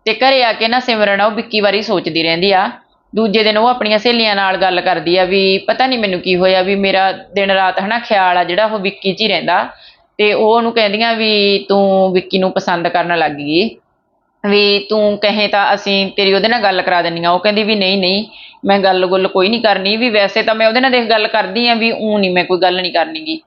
ਤੇ ਘਰੇ ਆ ਕੇ ਨਾ ਸਿਮਰਨ ਆ, ਉਹ ਵਿੱਕੀ ਬਾਰੇ ਸੋਚਦੀ ਰਹਿੰਦੀ ਆ। ਦੂਜੇ ਦਿਨ ਉਹ ਆਪਣੀਆਂ ਸਹੇਲੀਆਂ ਨਾਲ ਗੱਲ ਕਰਦੀ ਆ ਵੀ ਪਤਾ ਨਹੀਂ ਮੈਨੂੰ ਕੀ ਹੋਇਆ ਵੀ ਮੇਰਾ ਦਿਨ ਰਾਤ ਹਨਾ ਖਿਆਲ ਆ ਜਿਹੜਾ ਉਹ ਵਿੱਕੀ 'ਚ ਹੀ ਰਹਿੰਦਾ। ਤੇ ਉਹ ਉਹਨੂੰ ਕਹਿੰਦੀਆਂ ਵੀ ਤੂੰ ਵਿੱਕੀ ਨੂੰ ਪਸੰਦ ਕਰਨ ਲੱਗ ਗਈ। ਵੀ ਤੂੰ ਕਹੇ ਤਾਂ ਅਸੀਂ ਤੇਰੀ ਉਹਦੇ ਨਾਲ ਗੱਲ ਕਰਾ ਦਿੰਨੀ ਆ। ਉਹ ਕਹਿੰਦੀ ਵੀ ਨਹੀਂ ਨਹੀਂ, ਮੈਂ ਗੱਲ ਗੁੱਲ ਕੋਈ ਨਹੀਂ ਕਰਨੀ। ਵੀ ਵੈਸੇ ਤਾਂ ਮੈਂ ਉਹਦੇ ਨਾਲ ਦੇਖ ਗੱਲ ਕਰਦੀ ਆ ਵੀ ਉਹ ਨਹੀਂ, ਮੈਂ ਕੋਈ ਗੱਲ ਨਹੀਂ ਕਰਨੀਗੀ।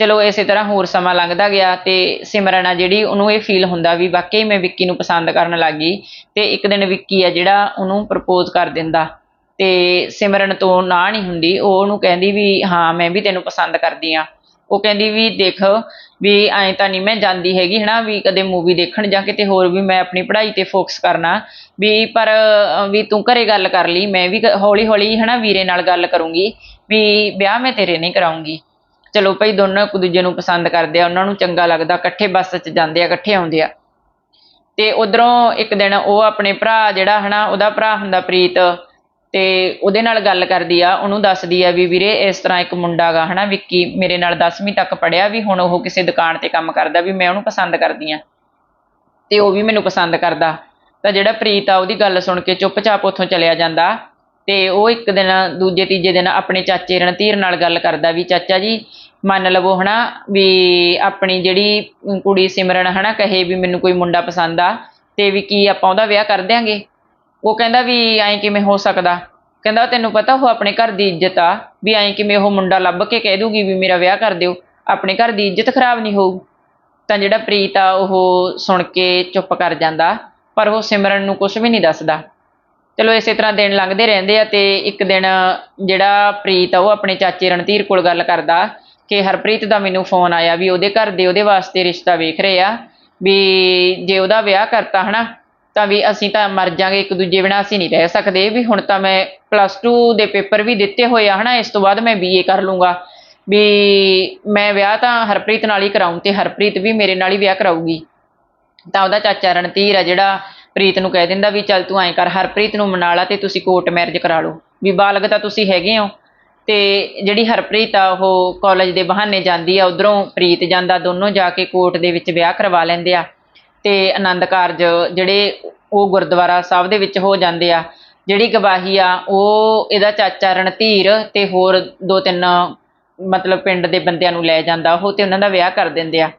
ਚਲੋ ਇਸੇ ਤਰ੍ਹਾਂ ਹੋਰ ਸਮਾਂ ਲੰਘਦਾ ਗਿਆ ਤੇ ਸਿਮਰਨ ਆ ਜਿਹੜੀ ਉਹਨੂੰ ਇਹ ਫੀਲ ਹੁੰਦਾ ਵੀ ਵਾਕਈ ਮੈਂ ਵਿੱਕੀ ਨੂੰ ਪਸੰਦ ਕਰਨ ਲੱਗ ਗਈ ਤੇ ਇੱਕ ਦਿਨ ਵਿੱਕੀ ਆ ਜਿਹੜਾ ਉਹਨੂੰ ਪ੍ਰਪੋਜ਼ ਕਰ ਦਿੰਦਾ। ਤੇ ਸਿਮਰਨ ਤੋਂ ਨਾ ਨਹੀਂ ਹੁੰਦੀ। ਉਹ ਉਹਨੂੰ ਕਹਿੰਦੀ ਵੀ ਹਾਂ, ਮੈਂ ਵੀ ਤੈਨੂੰ ਪਸੰਦ ਕਰਦੀ ਆ। ਉਹ ਕਹਿੰਦੀ ਵੀ ਦੇਖ ਵੀ ਐਂ ਤਾਂ ਨਹੀਂ ਮੈਂ ਜਾਂਦੀ ਹੈਗੀ ਹਨਾ, ਵੀ ਕਦੇ ਮੂਵੀ ਦੇਖਣ ਜਾਂ ਕਿਤੇ ਹੋਰ ਵੀ ਮੈਂ ਆਪਣੀ ਪੜ੍ਹਾਈ ਤੇ ਫੋਕਸ ਕਰਨਾ। ਵੀ ਪਰ ਵੀ ਤੂੰ ਘਰੇ ਗੱਲ ਕਰ ਲਈ, ਮੈਂ ਵੀ ਹੌਲੀ ਹੌਲੀ ਹਨਾ ਵੀਰੇ ਨਾਲ ਗੱਲ ਕਰੂੰਗੀ, ਵੀ ਵਿਆਹ ਮੈਂ ਤੇਰੇ ਨਹੀਂ ਕਰਾਉਂਗੀ। ਚਲੋ ਭਾਈ ਦੋਨੋਂ ਇੱਕ ਦੂਜੇ ਨੂੰ ਪਸੰਦ ਕਰਦੇ ਆ, ਉਹਨਾਂ ਨੂੰ ਚੰਗਾ ਲੱਗਦਾ, ਇਕੱਠੇ ਬੱਸ 'ਚ ਜਾਂਦੇ ਆ, ਇਕੱਠੇ ਆਉਂਦੇ ਆ। ਤੇ ਉਧਰੋਂ ਇੱਕ ਦਿਨ ਉਹ ਆਪਣੇ ਭਰਾ ਜਿਹੜਾ ਹਨਾ, ਉਹਦਾ ਭਰਾ ਹੁੰਦਾ ਪ੍ਰੀਤ ਤੇ ਉਹਦੇ ਨਾਲ ਗੱਲ ਕਰਦੀ ਆ, ਉਹਨੂੰ ਦੱਸਦੀ ਆ ਵੀ ਵੀਰੇ ਇਸ ਤਰ੍ਹਾਂ ਇੱਕ ਮੁੰਡਾ ਗਾ, ਹਨਾ, ਵਿੱਕੀ ਮੇਰੇ ਨਾਲ 10ਵੀਂ ਤੱਕ ਪੜਿਆ ਵੀ ਹੁਣ ਉਹ ਕਿਸੇ ਦੁਕਾਨ ਤੇ ਕੰਮ ਕਰਦਾ ਵੀ ਮੈਂ ਉਹਨੂੰ ਪਸੰਦ ਕਰਦੀ ਆ। ਤੇ ਉਹ ਵੀ ਮੈਨੂੰ ਪਸੰਦ ਕਰਦਾ। ਤਾਂ ਜਿਹੜਾ ਪ੍ਰੀਤ ਆ, ਉਹਦੀ ਗੱਲ ਸੁਣ ਕੇ ਚੁੱਪਚਾਪ ਉੱਥੋਂ ਚਲਿਆ ਜਾਂਦਾ ਤੇ ਉਹ ਇੱਕ ਦਿਨ, ਦੂਜੇ, ਤੀਜੇ ਦਿਨ ਆਪਣੇ ਚਾਚੇ ਰਣਧੀਰ ਨਾਲ ਗੱਲ ਕਰਦਾ ਵੀ, ਚਾਚਾ ਜੀ, ਮੰਨ ਲਵੋ ਹਨਾ ਵੀ ਆਪਣੀ ਜਿਹੜੀ ਕੁੜੀ ਸਿਮਰਨ ਹਨਾ ਕਹੇ ਵੀ ਮੈਨੂੰ ਕੋਈ ਮੁੰਡਾ ਪਸੰਦ ਆ ਤੇ ਵੀ ਕੀ ਆਪਾਂ ਉਹਦਾ ਵਿਆਹ ਕਰ ਦਿਆਂਗੇ? ਉਹ ਕਹਿੰਦਾ ਵੀ ਐਂ ਕਿਵੇਂ ਹੋ ਸਕਦਾ। ਕਹਿੰਦਾ, ਤੈਨੂੰ ਪਤਾ ਉਹ ਆਪਣੇ ਘਰ ਦੀ ਇੱਜ਼ਤ ਆ, ਵੀ ਐਂ ਕਿਵੇਂ ਉਹ ਮੁੰਡਾ ਲੱਭ ਕੇ ਕਹਿ ਦੂਗੀ ਵੀ ਮੇਰਾ ਵਿਆਹ ਕਰ ਦਿਓ। ਆਪਣੇ ਘਰ ਦੀ ਇੱਜ਼ਤ ਖਰਾਬ ਨਹੀਂ ਹੋਊ। ਤਾਂ ਜਿਹੜਾ ਪ੍ਰੀਤ ਆ, ਉਹ ਸੁਣ ਕੇ ਚੁੱਪ ਕਰ ਜਾਂਦਾ, ਪਰ ਉਹ ਸਿਮਰਨ ਨੂੰ ਕੁਝ ਵੀ ਨਹੀਂ ਦੱਸਦਾ। ਚਲੋ, ਇਸੇ ਤਰ੍ਹਾਂ ਦਿਨ ਲੰਘਦੇ ਰਹਿੰਦੇ ਆ ਤੇ ਇੱਕ ਦਿਨ ਜਿਹੜਾ ਪ੍ਰੀਤ ਆ, ਉਹ ਆਪਣੇ ਚਾਚੇ ਰਣਧੀਰ ਕੋਲ ਗੱਲ ਕਰਦਾ ਕਿ, ਹਰਪ੍ਰੀਤ ਦਾ ਮੈਨੂੰ ਫੋਨ ਆਇਆ ਵੀ ਉਹਦੇ ਘਰ ਦੇ, ਉਹਦੇ ਵਾਸਤੇ ਰਿਸ਼ਤਾ ਵੇਖ ਰਹੇ ਆ, ਵੀ ਜੇ ਉਹਦਾ ਵਿਆਹ ਕਰਤਾ ਹਨਾ ਤਾਂ ਵੀ ਅਸੀਂ ਤਾਂ ਮਰ ਜਾਾਂਗੇ, ਇੱਕ ਦੂਜੇ ਬਿਨਾਂ ਅਸੀਂ ਨਹੀਂ ਰਹਿ ਸਕਦੇ। ਵੀ ਹੁਣ ਤਾਂ ਮੈਂ ਪਲੱਸ 2 ਦੇ ਪੇਪਰ ਵੀ ਦਿੱਤੇ ਹੋਏ ਆ, ਹਨਾ? ਇਸ ਤੋਂ ਬਾਅਦ ਮੈਂ ਬੀਏ ਕਰ ਲੂੰਗਾ। ਵੀ ਮੈਂ ਵਿਆਹ ਤਾਂ ਹਰਪ੍ਰੀਤ ਨਾਲ ਹੀ ਕਰਾਉਂ ਤੇ ਹਰਪ੍ਰੀਤ ਵੀ ਮੇਰੇ ਨਾਲ ਹੀ ਵਿਆਹ ਕਰਾਊਗੀ। ਤਾਂ ਉਹਦਾ ਚਾਚਾ ਰਣਧੀਰ ਆ ਜਿਹੜਾ ਪ੍ਰੀਤ ਨੂੰ ਕਹਿ ਦਿੰਦਾ ਵੀ ਚੱਲ ਤੂੰ ਐਂ ਕਰ, ਹਰਪ੍ਰੀਤ ਨੂੰ ਮਨਾ ਲਾ ਤੇ ਤੁਸੀਂ ਕੋਰਟ ਮੈਰਿਜ ਕਰਾ ਲਓ। ਵੀ ਬਾਲਗ ਤਾਂ ਤੁਸੀਂ ਹੈਗੇ ਹੋ। ਤੇ ਜਿਹੜੀ ਹਰਪ੍ਰੀਤ ਆ, ਉਹ ਕਾਲਜ ਦੇ ਬਹਾਨੇ ਜਾਂਦੀ ਆ, ਉਧਰੋਂ ਪ੍ਰੀਤ ਜਾਂਦਾ, ਦੋਨੋਂ ਜਾ ਕੇ ਕੋਰਟ ਦੇ ਵਿੱਚ ਵਿਆਹ ਕਰਵਾ ਲੈਂਦੇ ਆ। ਤੇ ਆਨੰਦ ਕਾਰਜ ਜਿਹੜੇ ਉਹ ਗੁਰਦੁਆਰਾ ਸਾਹਿਬ ਦੇ ਵਿੱਚ ਹੋ ਜਾਂਦੇ ਆ। ਜਿਹੜੀ ਗਵਾਹੀ ਆ, ਉਹ ਇਹਦਾ ਚਾਚਾ ਰਣਧੀਰ ਤੇ ਹੋਰ ਦੋ ਤਿੰਨ ਮਤਲਬ ਪਿੰਡ ਦੇ ਬੰਦਿਆਂ ਨੂੰ ਲੈ ਜਾਂਦਾ। ਉਹ ਤੇ ਉਹਨਾਂ ਦਾ ਵਿਆਹ ਕਰ ਦਿੰਦੇ ਆ।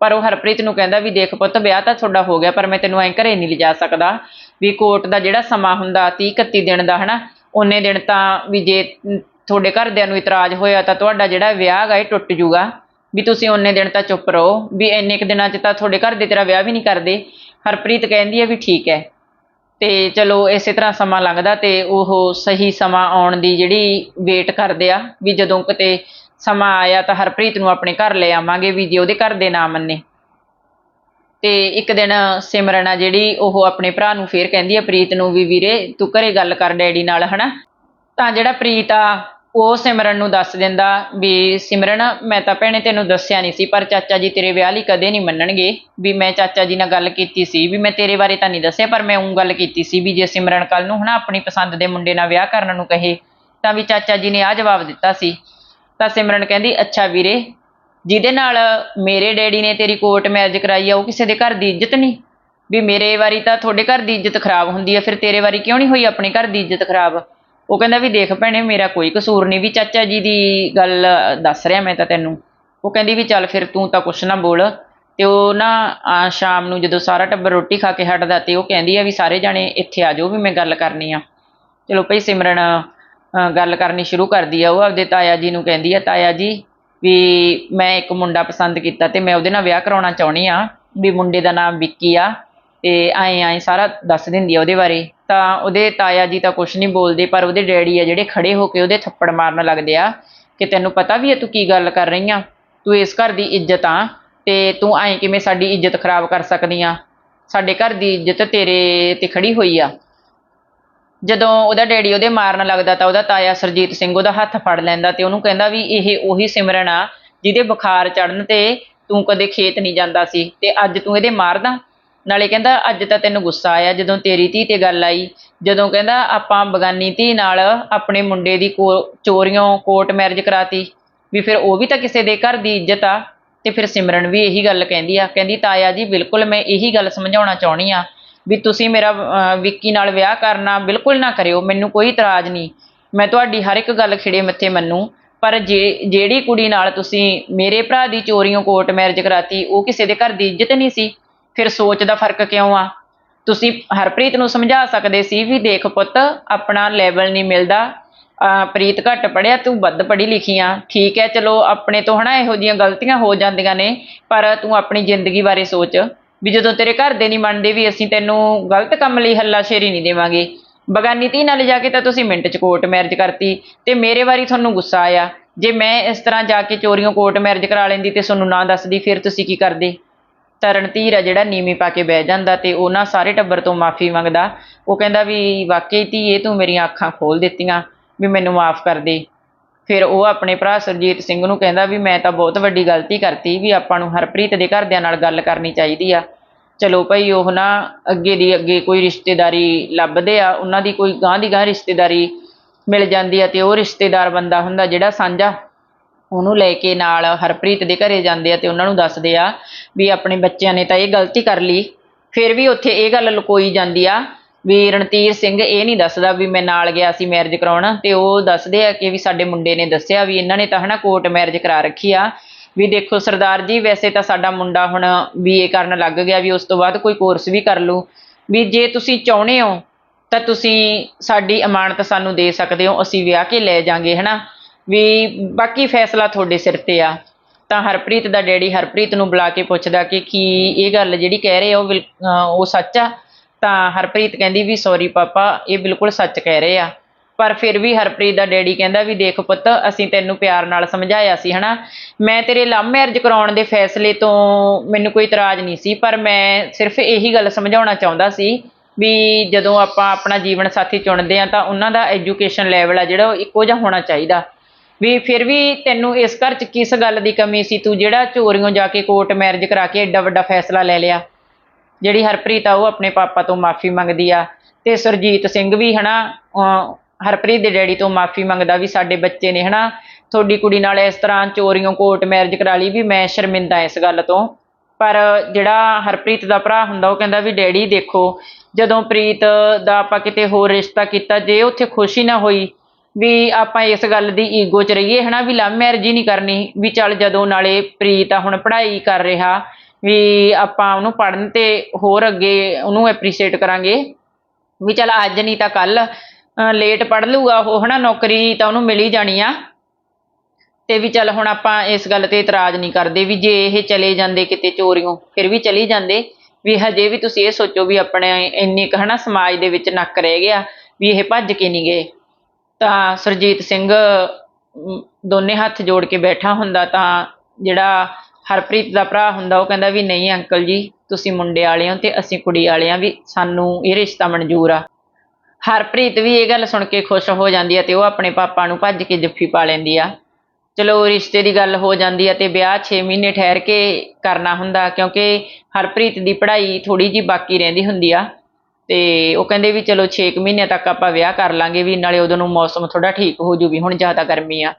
ਪਰ ਉਹ ਹਰਪ੍ਰੀਤ ਨੂੰ ਕਹਿੰਦਾ ਵੀ ਦੇਖ ਪੁੱਤ, ਵਿਆਹ ਤਾਂ ਤੁਹਾਡਾ ਹੋ ਗਿਆ, ਪਰ ਮੈਂ ਤੈਨੂੰ ਐਂ ਘਰੇ ਨਹੀਂ ਲਿਜਾ ਸਕਦਾ। ਵੀ ਕੋਰਟ ਦਾ ਜਿਹੜਾ ਸਮਾਂ ਹੁੰਦਾ 30 31 ਦਿਨ ਦਾ, ਹਨਾ, ਉਹਨੇ ਦਿਨ ਤਾਂ ਵੀ ਜੇ ਤੁਹਾਡੇ ਘਰਦਿਆਂ ਨੂੰ ਇਤਰਾਜ਼ ਹੋਇਆ ਤਾਂ ਤੁਹਾਡਾ ਜਿਹੜਾ ਵਿਆਹ ਗਾ ਇਹ ਟੁੱਟ ਜੂਗਾ। ਵੀ ਤੁਸੀਂ ਉਹਨੇ ਦਿਨ ਤਾਂ ਚੁੱਪ ਰਹੋ, ਵੀ ਇੰਨੇ ਕੁ ਦਿਨਾਂ 'ਚ ਤਾਂ ਤੁਹਾਡੇ ਘਰ ਦੇ ਤੇਰਾ ਵਿਆਹ ਵੀ ਨਹੀਂ ਕਰਦੇ। ਹਰਪ੍ਰੀਤ ਕਹਿੰਦੀ ਹੈ ਵੀ ਠੀਕ ਹੈ। ਤੇ ਚਲੋ ਇਸੇ ਤਰ੍ਹਾਂ ਸਮਾਂ ਲੰਘਦਾ ਤੇ ਉਹ ਸਹੀ ਸਮਾਂ ਆਉਣ ਦੀ ਜਿਹੜੀ ਵੇਟ ਕਰਦੇ ਆ, ਵੀ ਜਦੋਂ ਕਿਤੇ ਸਮਾਂ ਆਇਆ ਤਾਂ ਹਰਪ੍ਰੀਤ ਨੂੰ ਆਪਣੇ ਘਰ ਲੈ ਆਵਾਂਗੇ, ਵੀ ਜੇ ਉਹਦੇ ਘਰ ਦੇ ਨਾ ਮੰਨੇ। ਤੇ ਇੱਕ ਦਿਨ ਸਿਮਰਨ ਆ ਜਿਹੜੀ, ਉਹ ਆਪਣੇ ਭਰਾ ਨੂੰ ਫੇਰ ਕਹਿੰਦੀ ਆ ਪ੍ਰੀਤ ਨੂੰ ਵੀ ਵੀਰੇ ਤੂੰ ਘਰੇ ਗੱਲ ਕਰ ਡੈਡੀ ਨਾਲ, ਹਨਾ? ਤਾਂ ਜਿਹੜਾ ਪ੍ਰੀਤ ਆ ਉਹ ਸਿਮਰਨ ਨੂੰ ਦੱਸ ਦਿੰਦਾ ਵੀ, ਸਿਮਰਨ, ਮੈਂ ਤਾਂ ਭੈਣੇ ਤੈਨੂੰ ਦੱਸਿਆ ਨਹੀਂ ਸੀ, ਪਰ ਚਾਚਾ ਜੀ ਤੇਰੇ ਵਿਆਹ ਲਈ ਕਦੇ ਨਹੀਂ ਮੰਨਣਗੇ ਵੀ ਮੈਂ ਚਾਚਾ ਜੀ ਨਾਲ ਗੱਲ ਕੀਤੀ ਸੀ, ਵੀ ਮੈਂ ਤੇਰੇ ਬਾਰੇ ਤਾਂ ਨਹੀਂ ਦੱਸਿਆ, ਪਰ ਮੈਂ ਉਹ ਗੱਲ ਕੀਤੀ ਸੀ ਵੀ ਜੇ ਸਿਮਰਨ ਕੱਲ ਨੂੰ ਹਨਾ ਆਪਣੀ ਪਸੰਦ ਦੇ ਮੁੰਡੇ ਨਾਲ ਵਿਆਹ ਕਰਨ ਨੂੰ ਕਹੇ, ਤਾਂ ਵੀ ਚਾਚਾ ਜੀ ਨੇ ਆ ਜਵਾਬ ਦਿੱਤਾ ਸੀ। ਤਾਂ ਸਿਮਰਨ ਕਹਿੰਦੀ, ਅੱਛਾ ਵੀਰੇ, ਜਿਹਦੇ ਨਾਲ ਮੇਰੇ ਡੈਡੀ ਨੇ ਤੇਰੀ ਕੋਰਟ ਮੈਰਿਜ ਕਰਾਈ ਆ, ਉਹ ਕਿਸੇ ਦੇ ਘਰ ਦੀ ਇੱਜ਼ਤ ਨਹੀਂ? ਵੀ ਮੇਰੇ ਵਾਰੀ ਤਾਂ ਤੁਹਾਡੇ ਘਰ ਦੀ ਇੱਜ਼ਤ ਖਰਾਬ ਹੁੰਦੀ ਹੈ ਫਿਰ ਤੇਰੇ ਵਾਰੀ ਕਿਉਂ ਨਹੀਂ ਹੋਈ ਆਪਣੇ ਘਰ ਦੀ ਇੱਜ਼ਤ ਖਰਾਬ? ਉਹ ਕਹਿੰਦਾ ਵੀ ਦੇਖ ਭੈਣੇ, ਮੇਰਾ ਕੋਈ ਕਸੂਰ ਨਹੀਂ ਵੀ ਚਾਚਾ ਜੀ ਦੀ ਗੱਲ ਦੱਸ ਰਿਹਾ ਮੈਂ ਤਾਂ ਤੈਨੂੰ। ਉਹ ਕਹਿੰਦੀ ਵੀ ਚੱਲ ਫਿਰ ਤੂੰ ਤਾਂ ਕੁਛ ਨਾ ਬੋਲ। ਤੇ ਉਹ ਨਾ ਸ਼ਾਮ ਨੂੰ ਜਦੋਂ ਸਾਰਾ ਟੱਬਰ ਰੋਟੀ ਖਾ ਕੇ ਹਟਦਾ ਤੇ ਉਹ ਕਹਿੰਦੀ ਆ ਵੀ ਸਾਰੇ ਜਾਣੇ ਇੱਥੇ ਆ ਜਾਓ ਵੀ ਮੈਂ ਗੱਲ ਕਰਨੀ ਆ। ਚਲੋ ਭਈ ਸਿਮਰਨ ਗੱਲ ਕਰਨੀ ਸ਼ੁਰੂ ਕਰਦੀ ਆ। ਉਹ ਆਪਦੇ ਤਾਇਆ ਜੀ ਨੂੰ ਕਹਿੰਦੀ ਆ, ਤਾਇਆ ਜੀ, ਵੀ ਮੈਂ ਇੱਕ ਮੁੰਡਾ ਪਸੰਦ ਕੀਤਾ ਤੇ ਮੈਂ ਉਹਦੇ ਨਾਲ ਵਿਆਹ ਕਰਾਉਣਾ ਚਾਹੁੰਦੀ ਆ, ਵੀ ਮੁੰਡੇ ਦਾ ਨਾਮ ਵਿੱਕੀ ਆ। ਤੇ ਆਏ ਆਏ ਸਾਰਾ ਦੱਸ ਦਿੰਦੀ ਆ ਉਹਦੇ ਬਾਰੇ। ਤਾਂ ਉਹਦੇ ਤਾਇਆ ਜੀ ਤਾਂ ਕੁਛ ਨਹੀਂ ਬੋਲਦੇ, ਪਰ ਉਹਦੇ ਡੈਡੀ ਆ ਜਿਹੜੇ ਖੜੇ ਹੋ ਕੇ ਉਹਦੇ ਥੱਪੜ ਮਾਰਨ ਲੱਗਦੇ ਆ ਕਿ ਤੈਨੂੰ ਪਤਾ ਵੀ ਹੈ ਤੂੰ ਕੀ ਗੱਲ ਕਰ ਰਹੀ ਆ? ਤੂੰ ਇਸ ਘਰ ਦੀ ਇੱਜ਼ਤ ਆ ਤੇ ਤੂੰ ਐਂ ਕਿਵੇਂ ਸਾਡੀ ਇੱਜ਼ਤ ਖਰਾਬ ਕਰ ਸਕਦੀ ਆ? ਸਾਡੇ ਘਰ ਦੀ ਇੱਜ਼ਤ ਤੇਰੇ ਤੇ ਖੜੀ ਹੋਈ ਆ। ਜਦੋਂ ਉਹਦਾ ਡੈਡੀ ਉਹਦੇ ਮਾਰਨ ਲੱਗਦਾ ਤਾਂ ਉਹਦਾ ਤਾਇਆ ਸਰਜੀਤ ਸਿੰਘ ਉਹਦਾ ਹੱਥ ਫੜ ਲੈਂਦਾ ਤੇ ਉਹਨੂੰ ਕਹਿੰਦਾ ਵੀ ਇਹ ਉਹੀ ਸਿਮਰਨ ਆ ਜਿਹਦੇ ਬੁਖਾਰ ਚੜਨ ਤੇ ਤੂੰ ਕਦੇ ਖੇਤ ਨਹੀਂ ਜਾਂਦਾ ਸੀ ਤੇ ਅੱਜ ਤੂੰ ਇਹਦੇ ਮਾਰਦਾ। ਨਾਲੇ ਕਹਿੰਦਾ ਅੱਜ ਤਾਂ ਤੈਨੂੰ ਗੁੱਸਾ ਆਇਆ ਜਦੋਂ ਤੇਰੀ ਧੀ ਤੇ ਗੱਲ ਆਈ। ਜਦੋਂ ਕਹਿੰਦਾ ਆਪਾਂ ਬਗਾਨੀ ਧੀ ਨਾਲ ਆਪਣੇ ਮੁੰਡੇ ਦੀ ਕੋ- ਚੋਰੀਓਂ ਕੋਰਟ ਮੈਰਿਜ ਕਰਾਤੀ। ਵੀ ਫਿਰ ਉਹ ਵੀ ਤਾਂ ਕਿਸੇ ਦੇ ਘਰ ਦੀ ਇੱਜ਼ਤ ਆ। ਤੇ ਫਿਰ ਸਿਮਰਨ ਵੀ ਇਹੀ ਗੱਲ ਕਹਿੰਦੀ ਆ। ਕਹਿੰਦੀ, ਤਾਇਆ ਜੀ, ਬਿਲਕੁਲ ਮੈਂ ਇਹੀ ਗੱਲ ਸਮਝਾਉਣਾ ਚਾਹੁੰਦੀ ਆ ਵੀ ਤੁਸੀਂ ਮੇਰਾ ਵਿੱਕੀ ਨਾਲ ਵਿਆਹ ਕਰਨਾ ਬਿਲਕੁਲ ਨਾ ਕਰਿਓ। ਮੈਨੂੰ ਕੋਈ ਇਤਰਾਜ਼ ਨਹੀਂ। ਮੈਂ ਤੁਹਾਡੀ ਹਰ ਇੱਕ ਗੱਲ ਖਿੜੇ ਮੱਥੇ ਮੰਨੂ। ਪਰ ਜੇ, ਜਿਹੜੀ ਕੁੜੀ ਨਾਲ ਤੁਸੀਂ ਮੇਰੇ ਭਰਾ ਦੀ ਚੋਰੀਓਂ ਕੋਰਟ ਮੈਰਿਜ ਕਰਾਤੀ, ਉਹ ਕਿਸੇ ਦੇ ਘਰ ਦੀ ਇੱਜ਼ਤ ਨਹੀਂ ਸੀ। ਫਿਰ ਸੋਚ ਦਾ ਫ਼ਰਕ ਕਿਉਂ ਆ? ਤੁਸੀਂ ਹਰਪ੍ਰੀਤ ਨੂੰ ਸਮਝਾ ਸਕਦੇ ਸੀ ਵੀ ਦੇਖ ਪੁੱਤ, ਆਪਣਾ ਲੈਵਲ ਨਹੀਂ ਮਿਲਦਾ। ਪ੍ਰੀਤ ਘੱਟ ਪੜਿਆ ਤੂੰ ਵੱਧ ਪੜ੍ਹੀ ਲਿਖੀ ਆ। ਠੀਕ ਹੈ, ਚਲੋ ਆਪਣੇ ਤੋਂ ਹਨਾ ਇਹੋ ਜੀਆਂ ਗਲਤੀਆਂ ਹੋ ਜਾਂਦੀਆਂ ਨੇ, ਪਰ ਤੂੰ ਆਪਣੀ ਜ਼ਿੰਦਗੀ ਬਾਰੇ ਸੋਚ ਵੀ ਜਦੋਂ ਤੇਰੇ ਘਰ ਦੇ ਨਹੀਂ ਮੰਨਦੇ ਵੀ ਅਸੀਂ ਤੈਨੂੰ ਗਲਤ ਕੰਮ ਲਈ ਹੱਲਾਸ਼ੇਰੀ ਨਹੀਂ ਦੇਵਾਂਗੇ। ਬਗਾਨੀ ਧੀ ਨਾਲ ਜਾ ਕੇ ਤਾਂ ਤੁਸੀਂ ਮਿੰਟ ਚ ਕੋਰਟ ਮੈਰਿਜ ਕਰਤੀ ਤੇ ਮੇਰੇ ਵਾਰੀ ਤੁਹਾਨੂੰ ਗੁੱਸਾ ਆਇਆ। ਜੇ ਮੈਂ ਇਸ ਤਰ੍ਹਾਂ ਜਾ ਕੇ ਚੋਰੀਆਂ ਕੋਰਟ ਮੈਰਿਜ ਕਰਾ ਲੈਂਦੀ ਤੇ ਤੁਹਾਨੂੰ ਨਾ ਦੱਸਦੀ, ਫਿਰ ਤੁਸੀਂ ਕੀ ਕਰਦੇ? ਤਰਨ ਧੀਰ ਆ ਜਿਹੜਾ ਨੀਵੀਂ ਪਾ ਕੇ ਬਹਿ ਜਾਂਦਾ ਤੇ ਉਹ ਨਾ ਸਾਰੇ ਟੱਬਰ ਤੋਂ ਮਾਫੀ ਮੰਗਦਾ। ਉਹ ਕਹਿੰਦਾ ਵੀ ਵਾਕਈ ਧੀਏ ਤੂੰ ਮੇਰੀਆਂ ਅੱਖਾਂ ਖੋਲ ਦਿੱਤੀਆਂ ਵੀ ਮੈਨੂੰ ਮਾਫ ਕਰ ਦੇ। ਫਿਰ ਉਹ ਆਪਣੇ ਭਰਾ ਸਰਜੀਤ ਸਿੰਘ ਨੂੰ ਕਹਿੰਦਾ ਵੀ ਮੈਂ ਤਾਂ ਬਹੁਤ ਵੱਡੀ ਗਲਤੀ ਕਰਤੀ ਵੀ ਆਪਾਂ ਨੂੰ ਹਰਪ੍ਰੀਤ ਦੇ ਘਰਦਿਆਂ ਨਾਲ ਗੱਲ ਕਰਨੀ ਚਾਹੀਦੀ ਆ। ਚਲੋ ਭਾਈ, ਉਹ ਨਾ ਅੱਗੇ ਦੀ ਅੱਗੇ ਕੋਈ ਰਿਸ਼ਤੇਦਾਰੀ ਲੱਭਦੇ ਆ, ਉਹਨਾਂ ਦੀ ਕੋਈ ਗਾਂ ਦੀ ਗਾਂ ਰਿਸ਼ਤੇਦਾਰੀ ਮਿਲ ਜਾਂਦੀ ਆ ਤੇ ਉਹ ਰਿਸ਼ਤੇਦਾਰ ਬੰਦਾ ਹੁੰਦਾ ਜਿਹੜਾ ਸਾਂਝਾ ਉਹਨੂੰ ਲੈ ਕੇ ਨਾਲ ਹਰਪ੍ਰੀਤ ਦੇ ਘਰੇ ਜਾਂਦੇ ਆ ਤੇ ਉਹਨਾਂ ਨੂੰ ਦੱਸਦੇ ਆ ਵੀ ਆਪਣੇ ਬੱਚਿਆਂ ਨੇ ਤਾਂ ਇਹ ਗਲਤੀ ਕਰ ਲਈ। ਫਿਰ ਵੀ ਉੱਥੇ ਇਹ ਗੱਲ ਲੁਕੋਈ ਜਾਂਦੀ ਆ ਵੀ ਰਣਧੀਰ ਸਿੰਘ ਇਹ ਨਹੀਂ ਦੱਸਦਾ ਵੀ ਮੈਂ ਨਾਲ ਗਿਆ ਸੀ ਮੈਰਿਜ ਕਰਾਉਣ ਤੇ ਉਹ ਦੱਸਦੇ ਆ ਕਿ ਵੀ ਸਾਡੇ ਮੁੰਡੇ ਨੇ ਦੱਸਿਆ ਵੀ ਇਹਨਾਂ ਨੇ ਤਾਂ ਹਨਾ ਕੋਰਟ ਮੈਰਿਜ ਕਰਾ ਰੱਖੀ ਆ। ਵੀ ਦੇਖੋ ਸਰਦਾਰ ਜੀ, ਵੈਸੇ ਤਾਂ ਸਾਡਾ ਮੁੰਡਾ ਹੁਣ ਬੀਏ ਕਰਨ ਲੱਗ ਗਿਆ ਵੀ ਉਸ ਤੋਂ ਬਾਅਦ ਕੋਈ ਕੋਰਸ ਵੀ ਕਰ ਲੂ ਵੀ ਜੇ ਤੁਸੀਂ ਚਾਹੁੰਦੇ ਹੋ ਤਾਂ ਤੁਸੀਂ ਸਾਡੀ ਅਮਾਨਤ ਸਾਨੂੰ ਦੇ ਸਕਦੇ ਹੋ, ਅਸੀਂ ਵਿਆਹ ਕੇ ਲੈ ਜਾਾਂਗੇ ਹਨਾ। ਵੀ ਬਾਕੀ ਫੈਸਲਾ ਤੁਹਾਡੇ ਸਿਰ ਤੇ ਆ। ਤਾਂ ਹਰਪ੍ਰੀਤ ਦਾ ਡੈਡੀ ਹਰਪ੍ਰੀਤ ਨੂੰ ਬੁਲਾ ਕੇ ਪੁੱਛਦਾ ਕਿ ਕੀ ਇਹ ਗੱਲ ਜਿਹੜੀ ਕਹਿ ਰਹੇ ਆ ਉਹ ਬਿਲ- ਉਹ ਸੱਚ ਆ? ਤਾਂ ਹਰਪ੍ਰੀਤ ਕਹਿੰਦੀ ਵੀ ਸੌਰੀ ਪਾਪਾ, ਇਹ ਬਿਲਕੁਲ ਸੱਚ ਕਹਿ ਰਹੇ ਆ। ਪਰ ਫਿਰ ਵੀ ਹਰਪ੍ਰੀਤ ਦਾ ਡੈਡੀ ਕਹਿੰਦਾ ਵੀ ਦੇਖ ਪੁੱਤ, ਅਸੀਂ ਤੈਨੂੰ ਪਿਆਰ ਨਾਲ ਸਮਝਾਇਆ ਸੀ, ਹਨਾ? ਮੈਂ ਤੇਰੇ ਲਵ ਮੈਰਿਜ ਕਰਾਉਣ ਦੇ ਫੈਸਲੇ ਤੋਂ ਮੈਨੂੰ ਕੋਈ ਇਤਰਾਜ਼ ਨਹੀਂ ਸੀ, ਪਰ ਮੈਂ ਸਿਰਫ ਇਹੀ ਗੱਲ ਸਮਝਾਉਣਾ ਚਾਹੁੰਦਾ ਸੀ ਵੀ ਜਦੋਂ ਆਪਾਂ ਆਪਣਾ ਜੀਵਨ ਸਾਥੀ ਚੁਣਦੇ ਆ ਤਾਂ ਉਹਨਾਂ ਦਾ ਐਜੂਕੇਸ਼ਨ ਲੈਵਲ ਆ ਜਿਹੜਾ ਉਹ ਇੱਕੋ ਜਿਹਾ ਹੋਣਾ ਚਾਹੀਦਾ। ਵੀ ਫਿਰ ਵੀ ਤੈਨੂੰ ਇਸ ਘਰ 'ਚ ਕਿਸ ਗੱਲ ਦੀ ਕਮੀ ਸੀ? ਤੂੰ ਜਿਹੜਾ ਚੋਰੀਆਂ ਜਾ ਕੇ ਕੋਰਟ ਮੈਰਿਜ ਕਰਾ ਕੇ ਐਡਾ ਵੱਡਾ ਫੈਸਲਾ ਲੈ ਲਿਆ। ਜਿਹੜੀ ਹਰਪ੍ਰੀਤ ਆ, ਉਹ ਆਪਣੇ ਪਾਪਾ ਤੋਂ ਮਾਫੀ ਮੰਗਦੀ ਆ। ਤੇ ਸੁਰਜੀਤ ਸਿੰਘ ਵੀ ਹਨਾ, ਅਹ ਹਰਪ੍ਰੀਤ ਦੇ ਡੈਡੀ ਤੋਂ ਮਾਫੀ ਮੰਗਦਾ ਵੀ ਸਾਡੇ ਬੱਚੇ ਨੇ ਹਨਾ, ਤੁਹਾਡੀ ਕੁੜੀ ਨਾਲ ਇਸ ਤਰ੍ਹਾਂ ਚੋਰੀਆਂ ਕੋਰਟ ਮੈਰਿਜ ਕਰਾ ਲਈ ਵੀ ਮੈਂ ਸ਼ਰਮਿੰਦਾ ਇਸ ਗੱਲ ਤੋਂ। ਪਰ ਜਿਹੜਾ ਹਰਪ੍ਰੀਤ ਦਾ ਭਰਾ ਹੁੰਦਾ, ਉਹ ਕਹਿੰਦਾ ਵੀ ਡੈਡੀ ਦੇਖੋ, ਜਦੋਂ ਪ੍ਰੀਤ ਦਾ ਆਪਾਂ ਕਿਤੇ ਹੋਰ ਰਿਸ਼ਤਾ ਕੀਤਾ, ਜੇ ਉੱਥੇ ਖੁਸ਼ੀ ਨਾ ਹੋਈ ਵੀ ਆਪਾਂ ਇਸ ਗੱਲ ਦੀ ਈਗੋ 'ਚ ਰਹੀਏ, ਹਨਾ, ਵੀ ਲਵ ਮੈਰਿਜ ਹੀ ਨਹੀਂ ਕਰਨੀ, ਵੀ ਚੱਲ ਜਦੋਂ ਨਾਲੇ ਪ੍ਰੀਤ ਆ, ਹੁਣ ਪੜ੍ਹਾਈ ਕਰ ਰਿਹਾ, ਵੀ ਆਪਾਂ ਉਹਨੂੰ ਪੜ੍ਹਨ ਤੇ ਹੋਰ ਅੱਗੇ ਉਹਨੂੰ ਐਪਰੀਸ਼ੀਏਟ ਕਰਾਂਗੇ, ਵੀ ਚੱਲ ਅੱਜ ਨਹੀਂ ਤਾਂ ਕੱਲ ਲੇਟ ਪੜ ਲੂਗਾ ਉਹ, ਹਨਾ, ਨੌਕਰੀ ਤਾਂ ਉਹਨੂੰ ਮਿਲ ਹੀ ਜਾਣੀ ਆ। ਤੇ ਵੀ ਚੱਲ ਹੁਣ ਆਪਾਂ ਇਸ ਗੱਲ ਤੇ ਇਤਰਾਜ਼ ਨਹੀਂ ਕਰਦੇ, ਵੀ ਜੇ ਇਹ ਚਲੇ ਜਾਂਦੇ ਕਿਤੇ ਚੋਰੀਆਂ ਫਿਰ ਵੀ ਚਲੀ ਜਾਂਦੇ। ਵੀ ਹਜੇ ਵੀ ਤੁਸੀਂ ਇਹ ਸੋਚੋ ਵੀ ਆਪਣੇ ਇੰਨੇ ਕੁ, ਹਨਾ, ਸਮਾਜ ਦੇ ਵਿੱਚ ਨੱਕ ਰਹਿ ਗਿਆ, ਵੀ ਇਹ ਭੱਜ ਕੇ ਨਹੀਂ ਗਏ। ਤਾਂ ਸੁਰਜੀਤ ਸਿੰਘ ਦੋਨੇ ਹੱਥ ਜੋੜ ਕੇ ਬੈਠਾ ਹੁੰਦਾ ਤਾਂ ਜਿਹੜਾ ਹਰਪ੍ਰੀਤ ਦਾ ਭਰਾ ਹੁੰਦਾ ਉਹ ਕਹਿੰਦਾ ਵੀ ਨਹੀਂ ਅੰਕਲ ਜੀ, ਤੁਸੀਂ ਮੁੰਡੇ ਵਾਲੇ ਹੋ ਤੇ ਅਸੀਂ ਕੁੜੀ ਵਾਲੇ ਆ ਵੀ ਸਾਨੂੰ ਇਹ ਰਿਸ਼ਤਾ ਮਨਜ਼ੂਰ ਆ। ਹਰਪ੍ਰੀਤ ਵੀ ਇਹ ਗੱਲ ਸੁਣ ਕੇ ਖੁਸ਼ ਹੋ ਜਾਂਦੀ ਆ ਤੇ ਉਹ ਆਪਣੇ ਪਾਪਾ ਨੂੰ ਭੱਜ ਕੇ ਜੱਫੀ ਪਾ ਲੈਂਦੀ ਆ। ਚਲੋ ਰਿਸ਼ਤੇ ਦੀ ਗੱਲ ਹੋ ਜਾਂਦੀ ਆ ਤੇ ਵਿਆਹ 6 ਮਹੀਨੇ ਠਹਿਰ ਕੇ ਕਰਨਾ ਹੁੰਦਾ ਕਿਉਂਕਿ ਹਰਪ੍ਰੀਤ ਦੀ ਪੜ੍ਹਾਈ ਥੋੜੀ ਜੀ ਬਾਕੀ ਰਹਿੰਦੀ ਹੁੰਦੀ ਆ। ਤੇ ਉਹ ਕਹਿੰਦੇ ਵੀ ਚਲੋ 6 ਮਹੀਨੇ ਤੱਕ ਆਪਾਂ ਵਿਆਹ ਕਰ ਲਾਂਗੇ ਵੀ ਨਾਲੇ ਉਦੋਂ ਨੂੰ ਮੌਸਮ ਥੋੜਾ ਠੀਕ ਹੋ ਜੂਗੀ ਹੁਣ ਜ਼ਿਆਦਾ ਗਰਮੀ ਆ।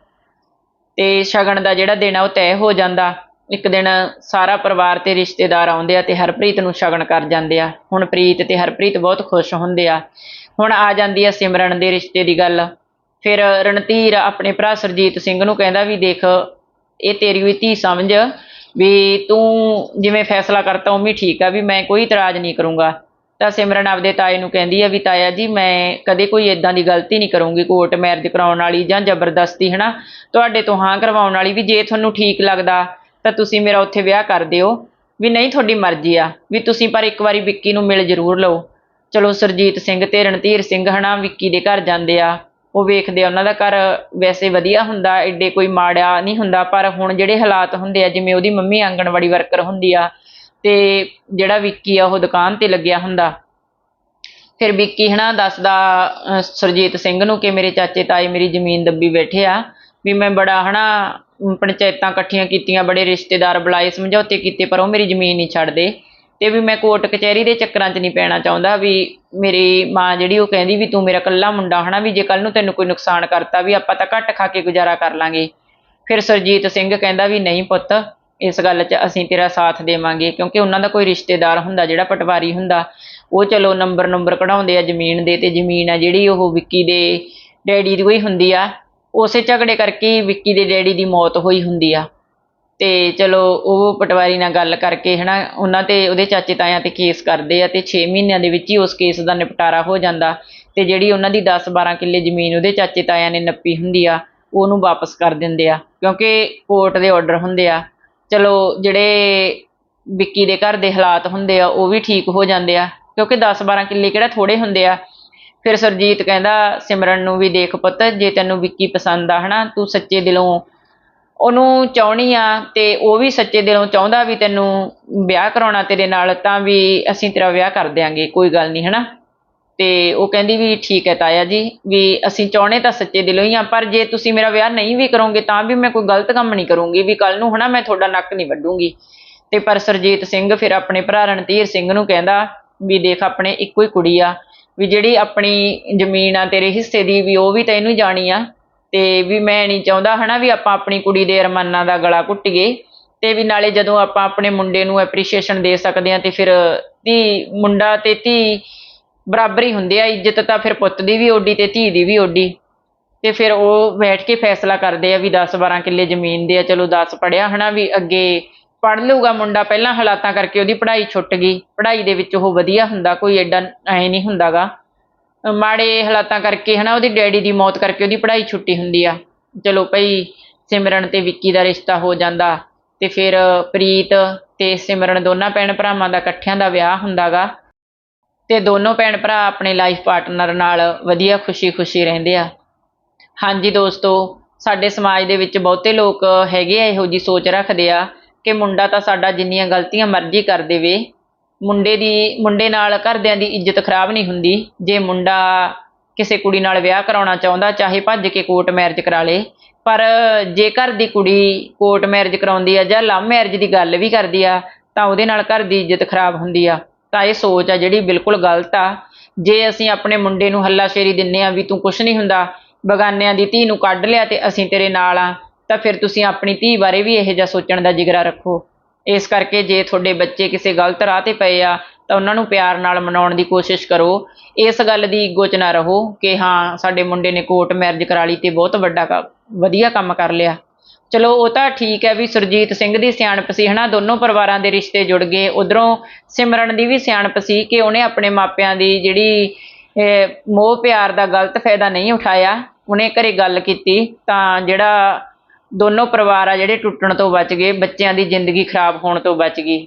ਤੇ ਸ਼ਗਨ ਦਾ ਜਿਹੜਾ ਦਿਨ ਆ ਉਹ ਤੈਅ ਹੋ ਜਾਂਦਾ। ਇੱਕ ਦਿਨ ਸਾਰਾ ਪਰਿਵਾਰ ਤੇ ਰਿਸ਼ਤੇਦਾਰ ਆਉਂਦੇ ਆ ਤੇ ਹਰਪ੍ਰੀਤ ਨੂੰ ਸ਼ਗਨ ਕਰ ਜਾਂਦੇ ਆ। ਹੁਣ ਪ੍ਰੀਤ ਤੇ ਹਰਪ੍ਰੀਤ ਬਹੁਤ ਖੁਸ਼ ਹੁੰਦੇ ਆ। ਹੁਣ ਆ ਜਾਂਦੀ ਆ ਸਿਮਰਨ ਦੇ ਰਿਸ਼ਤੇ ਦੀ ਗੱਲ। ਫਿਰ ਰਣਧੀਰ ਆਪਣੇ ਭਰਾ ਸਰਜੀਤ ਸਿੰਘ ਨੂੰ ਕਹਿੰਦਾ ਵੀ ਦੇਖ, ਇਹ ਤੇਰੀ ਵੀ ਧੀ ਸਮਝ ਵੀ ਤੂੰ ਜਿਵੇਂ ਫੈਸਲਾ ਕਰਤਾ ਉਵੇਂ ਠੀਕ ਆ ਵੀ ਮੈਂ ਕੋਈ ਇਤਰਾਜ਼ ਨਹੀਂ ਕਰੂੰਗਾ। ਤਾਂ ਸਿਮਰਨ ਆਪਦੇ ਤਾਏ ਨੂੰ ਕਹਿੰਦੀ ਆ ਵੀ ਤਾਇਆ ਜੀ, ਮੈਂ ਕਦੇ ਕੋਈ ਇਦਾਂ ਦੀ ਗਲਤੀ ਨਹੀਂ ਕਰੂੰਗੀ, ਕੋਰਟ ਮੈਰਿਜ ਕਰਾਉਣ ਵਾਲੀ ਜਾਂ ਜ਼ਬਰਦਸਤੀ, ਹਨਾ? ਤੁਹਾਡੇ ਤੋਂ ਹਾਂ ਕਰਵਾਉਣ ਵਾਲੀ ਵੀ ਜੇ ਤੁਹਾਨੂੰ ਠੀਕ ਲੱਗਦਾ, ਤਾਂ ਤੁਸੀਂ ਮੇਰਾ ਉੱਥੇ ਵਿਆਹ ਕਰ ਦਿਓ। ਵੀ ਨਹੀਂ ਤੁਹਾਡੀ ਮਰਜ਼ੀ ਆ, ਵੀ ਤੁਸੀਂ ਪਰ ਇੱਕ ਵਾਰੀ ਵਿੱਕੀ ਨੂੰ ਮਿਲ ਜ਼ਰੂਰ ਲਓ। ਚਲੋ ਸਰਜੀਤ ਸਿੰਘ ਤੇ ਰਣਧੀਰ ਸਿੰਘ, ਹਨਾ, ਵਿੱਕੀ ਦੇ ਘਰ ਜਾਂਦੇ ਆ। ਉਹ ਵੇਖਦੇ ਆ, ਉਹਨਾਂ ਦਾ ਘਰ ਵੈਸੇ ਵਧੀਆ ਹੁੰਦਾ ਐਡੇ ਕੋਈ ਮਾੜਾ ਨਹੀਂ ਹੁੰਦਾ, ਪਰ ਹੁਣ ਜਿਹੜੇ ਹਾਲਾਤ ਹੁੰਦੇ ਆ, ਜਿਵੇਂ ਉਹਦੀ ਮੰਮੀ ਆਂਗਣਵਾੜੀ ਵਰਕਰ ਹੁੰਦੀ ਆ ਤੇ ਜਿਹੜਾ ਵਿੱਕੀ ਆ ਉਹ ਦੁਕਾਨ ਤੇ ਲੱਗਿਆ ਹੁੰਦਾ। ਫਿਰ ਵਿੱਕੀ ਹਨਾ ਦੱਸਦਾ ਅਹ, ਸੁਰਜੀਤ ਸਿੰਘ ਨੂੰ ਕਿ ਮੇਰੇ ਚਾਚੇ ਤਾਏ ਮੇਰੀ ਜ਼ਮੀਨ ਦੱਬੀ ਬੈਠੇ ਆ ਵੀ ਮੈਂ ਬੜਾ ਹਨਾ ਪੰਚਾਇਤਾਂ ਇਕੱਠੀਆਂ ਕੀਤੀਆਂ ਬੜੇ ਰਿਸ਼ਤੇਦਾਰ ਬੁਲਾਏ ਸਮਝੌਤੇ ਕੀਤੇ ਪਰ ਉਹ ਮੇਰੀ ਜ਼ਮੀਨ ਨਹੀਂ ਛੱਡਦੇ। ਤੇ ਵੀ ਮੈਂ ਕੋਰਟ ਕਚਹਿਰੀ ਦੇ ਚੱਕਰਾਂ 'ਚ ਨਹੀਂ ਪੈਣਾ ਚਾਹੁੰਦਾ ਵੀ ਮੇਰੀ ਮਾਂ ਜਿਹੜੀ ਉਹ ਕਹਿੰਦੀ ਵੀ ਤੂੰ ਮੇਰਾ ਇਕੱਲਾ ਮੁੰਡਾ ਹਨਾ ਵੀ ਜੇ ਕੱਲ ਨੂੰ ਤੈਨੂੰ ਕੋਈ ਨੁਕਸਾਨ ਕਰਤਾ ਵੀ ਆਪਾਂ ਤਾਂ ਘੱਟ ਖਾ ਕੇ ਗੁਜ਼ਾਰਾ ਕਰ ਲਾਂਗੇ। ਫਿਰ ਸਰਜੀਤ ਸਿੰਘ ਕਹਿੰਦਾ ਵੀ ਨਹੀਂ ਪੁੱਤ ਇਸ ਗੱਲ 'ਚ ਅਸੀਂ ਤੇਰਾ ਸਾਥ ਦੇਵਾਂਗੇ, ਕਿਉਂਕਿ ਉਹਨਾਂ ਦਾ ਕੋਈ ਰਿਸ਼ਤੇਦਾਰ ਹੁੰਦਾ, ਜਿਹੜਾ ਪਟਵਾਰੀ ਹੁੰਦਾ, ਉਹ ਚਲੋ ਨੰਬਰ ਨੰਬਰ ਕਢਾਉਂਦੇ ਆ ਜ਼ਮੀਨ ਦੇ, ਤੇ ਜ਼ਮੀਨ ਆ ਜਿਹੜੀ ਉਹ ਵਿੱਕੀ ਦੇ ਡੈਡੀ ਦੀ ਕੋਈ ਹੁੰਦੀ ਆ, ਉਸੇ ਝਗੜੇ ਕਰਕੇ ਹੀ ਵਿੱਕੀ ਦੇ ਡੈਡੀ ਦੀ ਮੌਤ ਹੋਈ ਹੁੰਦੀ ਆ। ਤੇ ਚਲੋ ਉਹ ਪਟਵਾਰੀ ਨਾਲ ਗੱਲ ਕਰਕੇ ਹਨਾ, ਉਹਨਾਂ ਤੇ, ਉਹਦੇ ਚਾਚੇ ਤਾਇਆਂ ਤੇ ਕੇਸ ਕਰਦੇ ਆ, ਤੇ 6 ਮਹੀਨਿਆਂ ਦੇ ਵਿੱਚ ਹੀ ਉਸ ਕੇਸ ਦਾ ਨਿਪਟਾਰਾ ਹੋ ਜਾਂਦਾ, ਤੇ ਜਿਹੜੀ ਉਹਨਾਂ ਦੀ 10-12 ਕਿੱਲੇ ਜ਼ਮੀਨ ਉਹਦੇ ਚਾਚੇ ਤਾਇਆਂ ਨੇ ਨੱਪੀ ਹੁੰਦੀ ਆ, ਉਹਨੂੰ ਵਾਪਸ ਕਰ ਦਿੰਦੇ ਆ, ਕਿਉਂਕਿ ਕੋਰਟ ਦੇ ਆਰਡਰ ਹੁੰਦੇ ਆ। ਚਲੋ ਜਿਹੜੇ ਵਿੱਕੀ ਦੇ ਘਰ ਦੇ ਹਾਲਾਤ ਹੁੰਦੇ ਆ, ਉਹ ਵੀ ਠੀਕ ਹੋ ਜਾਂਦੇ ਆ। ਕਿਉਂਕਿ 10-12 ਕਿੱਲੇ ਕਿਹੜਾ ਥੋੜੇ ਹੁੰਦੇ ਆ। ਫਿਰ ਸਰਜੀਤ ਕਹਿੰਦਾ, ਸਿਮਰਨ ਨੂੰ ਵੀ ਦੇਖ ਪੁੱਤ, ਜੇ ਤੈਨੂੰ ਵਿੱਕੀ ਪਸੰਦ ਆ, ਹਨਾ, ਤੂੰ ਸੱਚੇ ਦਿਲੋਂ ਉਹਨੂੰ ਚਾਹਣੀ ਆ ਤੇ ਉਹ ਵੀ ਸੱਚੇ ਦਿਲੋਂ ਚਾਹੁੰਦਾ ਵੀ ਤੈਨੂੰ ਵਿਆਹ ਕਰਾਉਣਾ ਤੇਰੇ ਨਾਲ, ਤਾਂ ਵੀ ਅਸੀਂ ਤੇਰਾ ਵਿਆਹ ਕਰ ਦਿਆਂਗੇ, ਕੋਈ ਗੱਲ ਨਹੀਂ, ਹਨਾ। ਤੇ ਉਹ ਕਹਿੰਦੀ ਵੀ ਠੀਕ ਹੈ ਤਾਇਆ ਜੀ, ਵੀ ਅਸੀਂ ਚਾਹੁੰਦੇ ਤਾਂ ਸੱਚੇ ਦਿਲੋਂ ਹੀ ਆ ਪਰ ਜੇ ਤੁਸੀਂ ਮੇਰਾ ਵਿਆਹ ਨਹੀਂ ਵੀ ਕਰੋਗੇ ਤਾਂ ਵੀ ਮੈਂ ਕੋਈ ਗਲਤ ਕੰਮ ਨਹੀਂ ਕਰੂੰਗੀ, ਵੀ ਕੱਲ ਨੂੰ ਹਨਾ ਮੈਂ ਤੁਹਾਡਾ ਨੱਕ ਨਹੀਂ ਵੱਢੂੰਗੀ। ਤੇ ਪਰ ਸਰਜੀਤ ਸਿੰਘ ਫਿਰ ਆਪਣੇ ਭਰਾ ਰਣਧੀਰ ਸਿੰਘ ਨੂੰ ਕਹਿੰਦਾ ਵੀ ਦੇਖ ਆਪਣੇ ਇੱਕੋ ਹੀ ਕੁੜੀ ਆ, ਵੀ ਜਿਹੜੀ ਆਪਣੀ ਜ਼ਮੀਨ ਆ ਤੇਰੇ ਹਿੱਸੇ ਦੀ ਵੀ ਉਹ ਵੀ ਤਾਂ ਇਹਨੂੰ ਜਾਣੀ ਆ। ਤੇ ਵੀ ਮੈਂ ਨਹੀਂ ਚਾਹੁੰਦਾ ਹਨਾ ਵੀ ਆਪਾਂ ਆਪਣੀ ਕੁੜੀ ਦੇ ਅਰਮਾਨਾਂ ਦਾ ਗਲਾ ਘੁੱਟੀਏ ਤੇ ਵੀ ਨਾਲੇ ਜਦੋਂ ਆਪਾਂ ਆਪਣੇ ਮੁੰਡੇ ਨੂੰ ਐਪਰੀਸ਼ੀਏਸ਼ਨ ਦੇ ਸਕਦੇ ਆ ਤੇ ਫਿਰ ਧੀ ਮੁੰਡਾ ਤੇ ਧੀ ਬਰਾਬਰ ਹੀ ਹੁੰਦੇ ਆ, ਇੱਜ਼ਤ ਤਾਂ ਫਿਰ ਪੁੱਤ ਦੀ ਵੀ ਓਡੀ ਤੇ ਧੀ ਦੀ ਵੀ ਓਡੀ। ਤੇ ਫਿਰ ਉਹ ਬੈਠ ਕੇ ਫੈਸਲਾ ਕਰਦੇ ਆ ਵੀ 10 12 ਕਿੱਲੇ ਜ਼ਮੀਨ ਦੇ ਆ, ਚਲੋ 10 ਪੜਿਆ ਹਨਾ ਵੀ ਅੱਗੇ ਪੜ ਲਊਗਾ ਮੁੰਡਾ, ਪਹਿਲਾਂ ਹਾਲਾਤਾਂ ਕਰਕੇ ਉਹਦੀ ਪੜ੍ਹਾਈ ਛੁੱਟ ਗਈ। ਪੜ੍ਹਾਈ ਦੇ ਵਿੱਚ ਉਹ ਵਧੀਆ ਹੁੰਦਾ, ਕੋਈ ਐਡਾ ਐ ਨਹੀਂ ਹੁੰਦਾਗਾ। ਮਾੜੇ ਹਾਲਾਤਾਂ ਕਰਕੇ ਹਨਾ, ਉਹਦੀ ਡੈਡੀ ਦੀ ਮੌਤ ਕਰਕੇ ਉਹਦੀ ਪੜ੍ਹਾਈ ਛੁੱਟੀ ਹੁੰਦੀ ਆ। ਚਲੋ ਭਈ ਸਿਮਰਨ ਤੇ ਵਿੱਕੀ ਦਾ ਰਿਸ਼ਤਾ ਹੋ ਜਾਂਦਾ ਤੇ ਫਿਰ ਪ੍ਰੀਤ ਤੇ ਸਿਮਰਨ ਦੋਨਾਂ ਭੈਣ ਭਰਾਵਾਂ ਦਾ ਇਕੱਠਿਆਂ ਦਾ ਵਿਆਹ ਹੁੰਦਾਗਾ। ਤੇ ਦੋਨੋਂ ਭੈਣ ਭਰਾ ਆਪਣੇ ਲਾਈਫ ਪਾਰਟਨਰ ਨਾਲ ਵਧੀਆ ਖੁਸ਼ੀ-ਖੁਸ਼ੀ ਰਹਿੰਦੇ ਆ। ਹਾਂਜੀ ਦੋਸਤੋ, ਸਾਡੇ ਸਮਾਜ ਦੇ ਵਿੱਚ ਬਹੁਤੇ ਲੋਕ ਹੈਗੇ ਆ, ਇਹੋ ਜੀ ਸੋਚ ਰੱਖਦੇ ਆ ਕਿ ਮੁੰਡਾ ਤਾਂ ਸਾਡਾ ਜਿੰਨੀਆਂ ਗਲਤੀਆਂ ਮਰਜ਼ੀ ਕਰ ਦੇਵੇ। ਮੁੰਡੇ ਦੀ, ਮੁੰਡੇ ਨਾਲ ਘਰਦਿਆਂ ਦੀ ਇੱਜ਼ਤ ਖਰਾਬ ਨਹੀਂ ਹੁੰਦੀ। ਜੇ ਮੁੰਡਾ ਕਿਸੇ ਕੁੜੀ ਨਾਲ ਵਿਆਹ ਕਰਾਉਣਾ ਚਾਹੁੰਦਾ, ਚਾਹੇ ਭੱਜ ਕੇ ਕੋਰਟ ਮੈਰਿਜ ਕਰਾ ਲੇ, ਪਰ ਜੇ ਘਰ ਦੀ ਕੁੜੀ ਕੋਰਟ ਮੈਰਿਜ ਕਰਾਉਂਦੀ ਆ ਜਾਂ ਲਵ ਮੈਰਿਜ ਦੀ ਗੱਲ ਵੀ ਕਰਦੀ ਆ, ਤਾਂ ਉਹਦੇ ਨਾਲ ਘਰ ਦੀ ਇੱਜ਼ਤ ਖਰਾਬ ਹੁੰਦੀ ਆ। ਤਾਂ ਇਹ ਸੋਚ ਆ ਜਿਹੜੀ ਬਿਲਕੁਲ ਗਲਤ ਆ। ਜੇ ਅਸੀਂ ਆਪਣੇ ਮੁੰਡੇ ਨੂੰ ਹੱਲਾਸ਼ੇਰੀ ਦਿੰਨੇ ਆ ਵੀ ਤੂੰ ਕੁਛ ਨਹੀਂ ਹੁੰਦਾ, ਬਗਾਨਿਆਂ ਦੀ ਧੀ ਨੂੰ ਕੱਢ ਲਿਆ ਤੇ ਅਸੀਂ ਤੇਰੇ ਨਾਲ ਆ, ਤਾਂ ਫਿਰ ਤੁਸੀਂ ਆਪਣੀ ਧੀ ਬਾਰੇ ਵੀ ਇਹੋ ਜਿਹਾ ਸੋਚਣ ਦਾ ਜਿਗਰਾ ਰੱਖੋ। ਇਸ ਕਰਕੇ ਜੇ ਤੁਹਾਡੇ ਬੱਚੇ ਕਿਸੇ ਗਲਤ ਰਾਹ ਤੇ ਪਏ ਆ, ਤਾਂ ਉਹਨਾਂ ਨੂੰ ਪਿਆਰ ਨਾਲ ਮਨਾਉਣ ਦੀ ਕੋਸ਼ਿਸ਼ ਕਰੋ। ਇਸ ਗੱਲ ਦੀ ਈਗੋ 'ਚ ਨਾ ਰਹੋ ਕਿ ਹਾਂ, ਸਾਡੇ ਮੁੰਡੇ ਨੇ ਕੋਰਟ ਮੈਰਿਜ ਕਰਾ ਲਈ ਤੇ ਬਹੁਤ ਵੱਡਾ ਕ- ਵਧੀਆ ਕੰਮ ਕਰ ਲਿਆ। ਚਲੋ, ਉਹ ਤਾਂ ਠੀਕ ਹੈ ਵੀ ਸੁਰਜੀਤ ਸਿੰਘ ਦੀ ਸਿਆਣਪ ਸੀ, ਹਨਾ? ਦੋਨੋਂ ਪਰਿਵਾਰਾਂ ਦੇ ਰਿਸ਼ਤੇ ਜੁੜ ਗਏ। ਉਧਰੋਂ ਸਿਮਰਨ ਦੀ ਵੀ ਸਿਆਣਪ ਸੀ ਕਿ ਉਹਨੇ ਆਪਣੇ ਮਾਪਿਆਂ ਦੀ ਜਿਹੜੀ ਮੋਹ ਪਿਆਰ ਦਾ ਗਲਤ ਫਾਇਦਾ ਨਹੀਂ ਉਠਾਇਆ। ਉਹਨੇ ਘਰੇ ਗੱਲ ਕੀਤੀ ਤਾਂ ਜਿਹੜਾ ਦੋਨੋਂ ਪਰਿਵਾਰ ਆ ਜਿਹੜੇ ਟੁੱਟਣ ਤੋਂ ਬਚ ਗਏ, ਬੱਚਿਆਂ ਦੀ ਜ਼ਿੰਦਗੀ ਖਰਾਬ ਹੋਣ ਤੋਂ ਬਚ ਗਈ।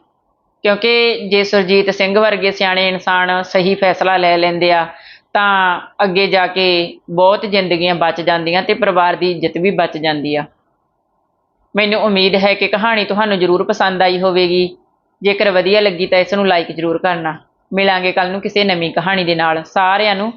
ਕਿਉਂਕਿ ਜੇ ਸੁਰਜੀਤ ਸਿੰਘ ਵਰਗੇ ਸਿਆਣੇ ਇਨਸਾਨ ਸਹੀ ਫੈਸਲਾ ਲੈ ਲੈਂਦੇ ਆ, ਤਾਂ ਅੱਗੇ ਜਾ ਕੇ ਬਹੁਤ ਜ਼ਿੰਦਗੀਆਂ ਬਚ ਜਾਂਦੀਆਂ ਤੇ ਪਰਿਵਾਰ ਦੀ ਇੱਜ਼ਤ ਵੀ ਬਚ ਜਾਂਦੀ ਆ। ਮੈਨੂੰ ਉਮੀਦ ਹੈ ਕਿ ਕਹਾਣੀ ਤੁਹਾਨੂੰ ਜ਼ਰੂਰ ਪਸੰਦ ਆਈ ਹੋਵੇਗੀ। ਜੇਕਰ ਵਧੀਆ ਲੱਗੀ ਤਾਂ ਇਸ ਨੂੰ ਲਾਈਕ ਜ਼ਰੂਰ ਕਰਨਾ। ਮਿਲਾਂਗੇ ਕੱਲ ਨੂੰ ਕਿਸੇ ਨਵੀਂ ਕਹਾਣੀ ਦੇ ਨਾਲ। ਸਾਰਿਆਂ ਨੂੰ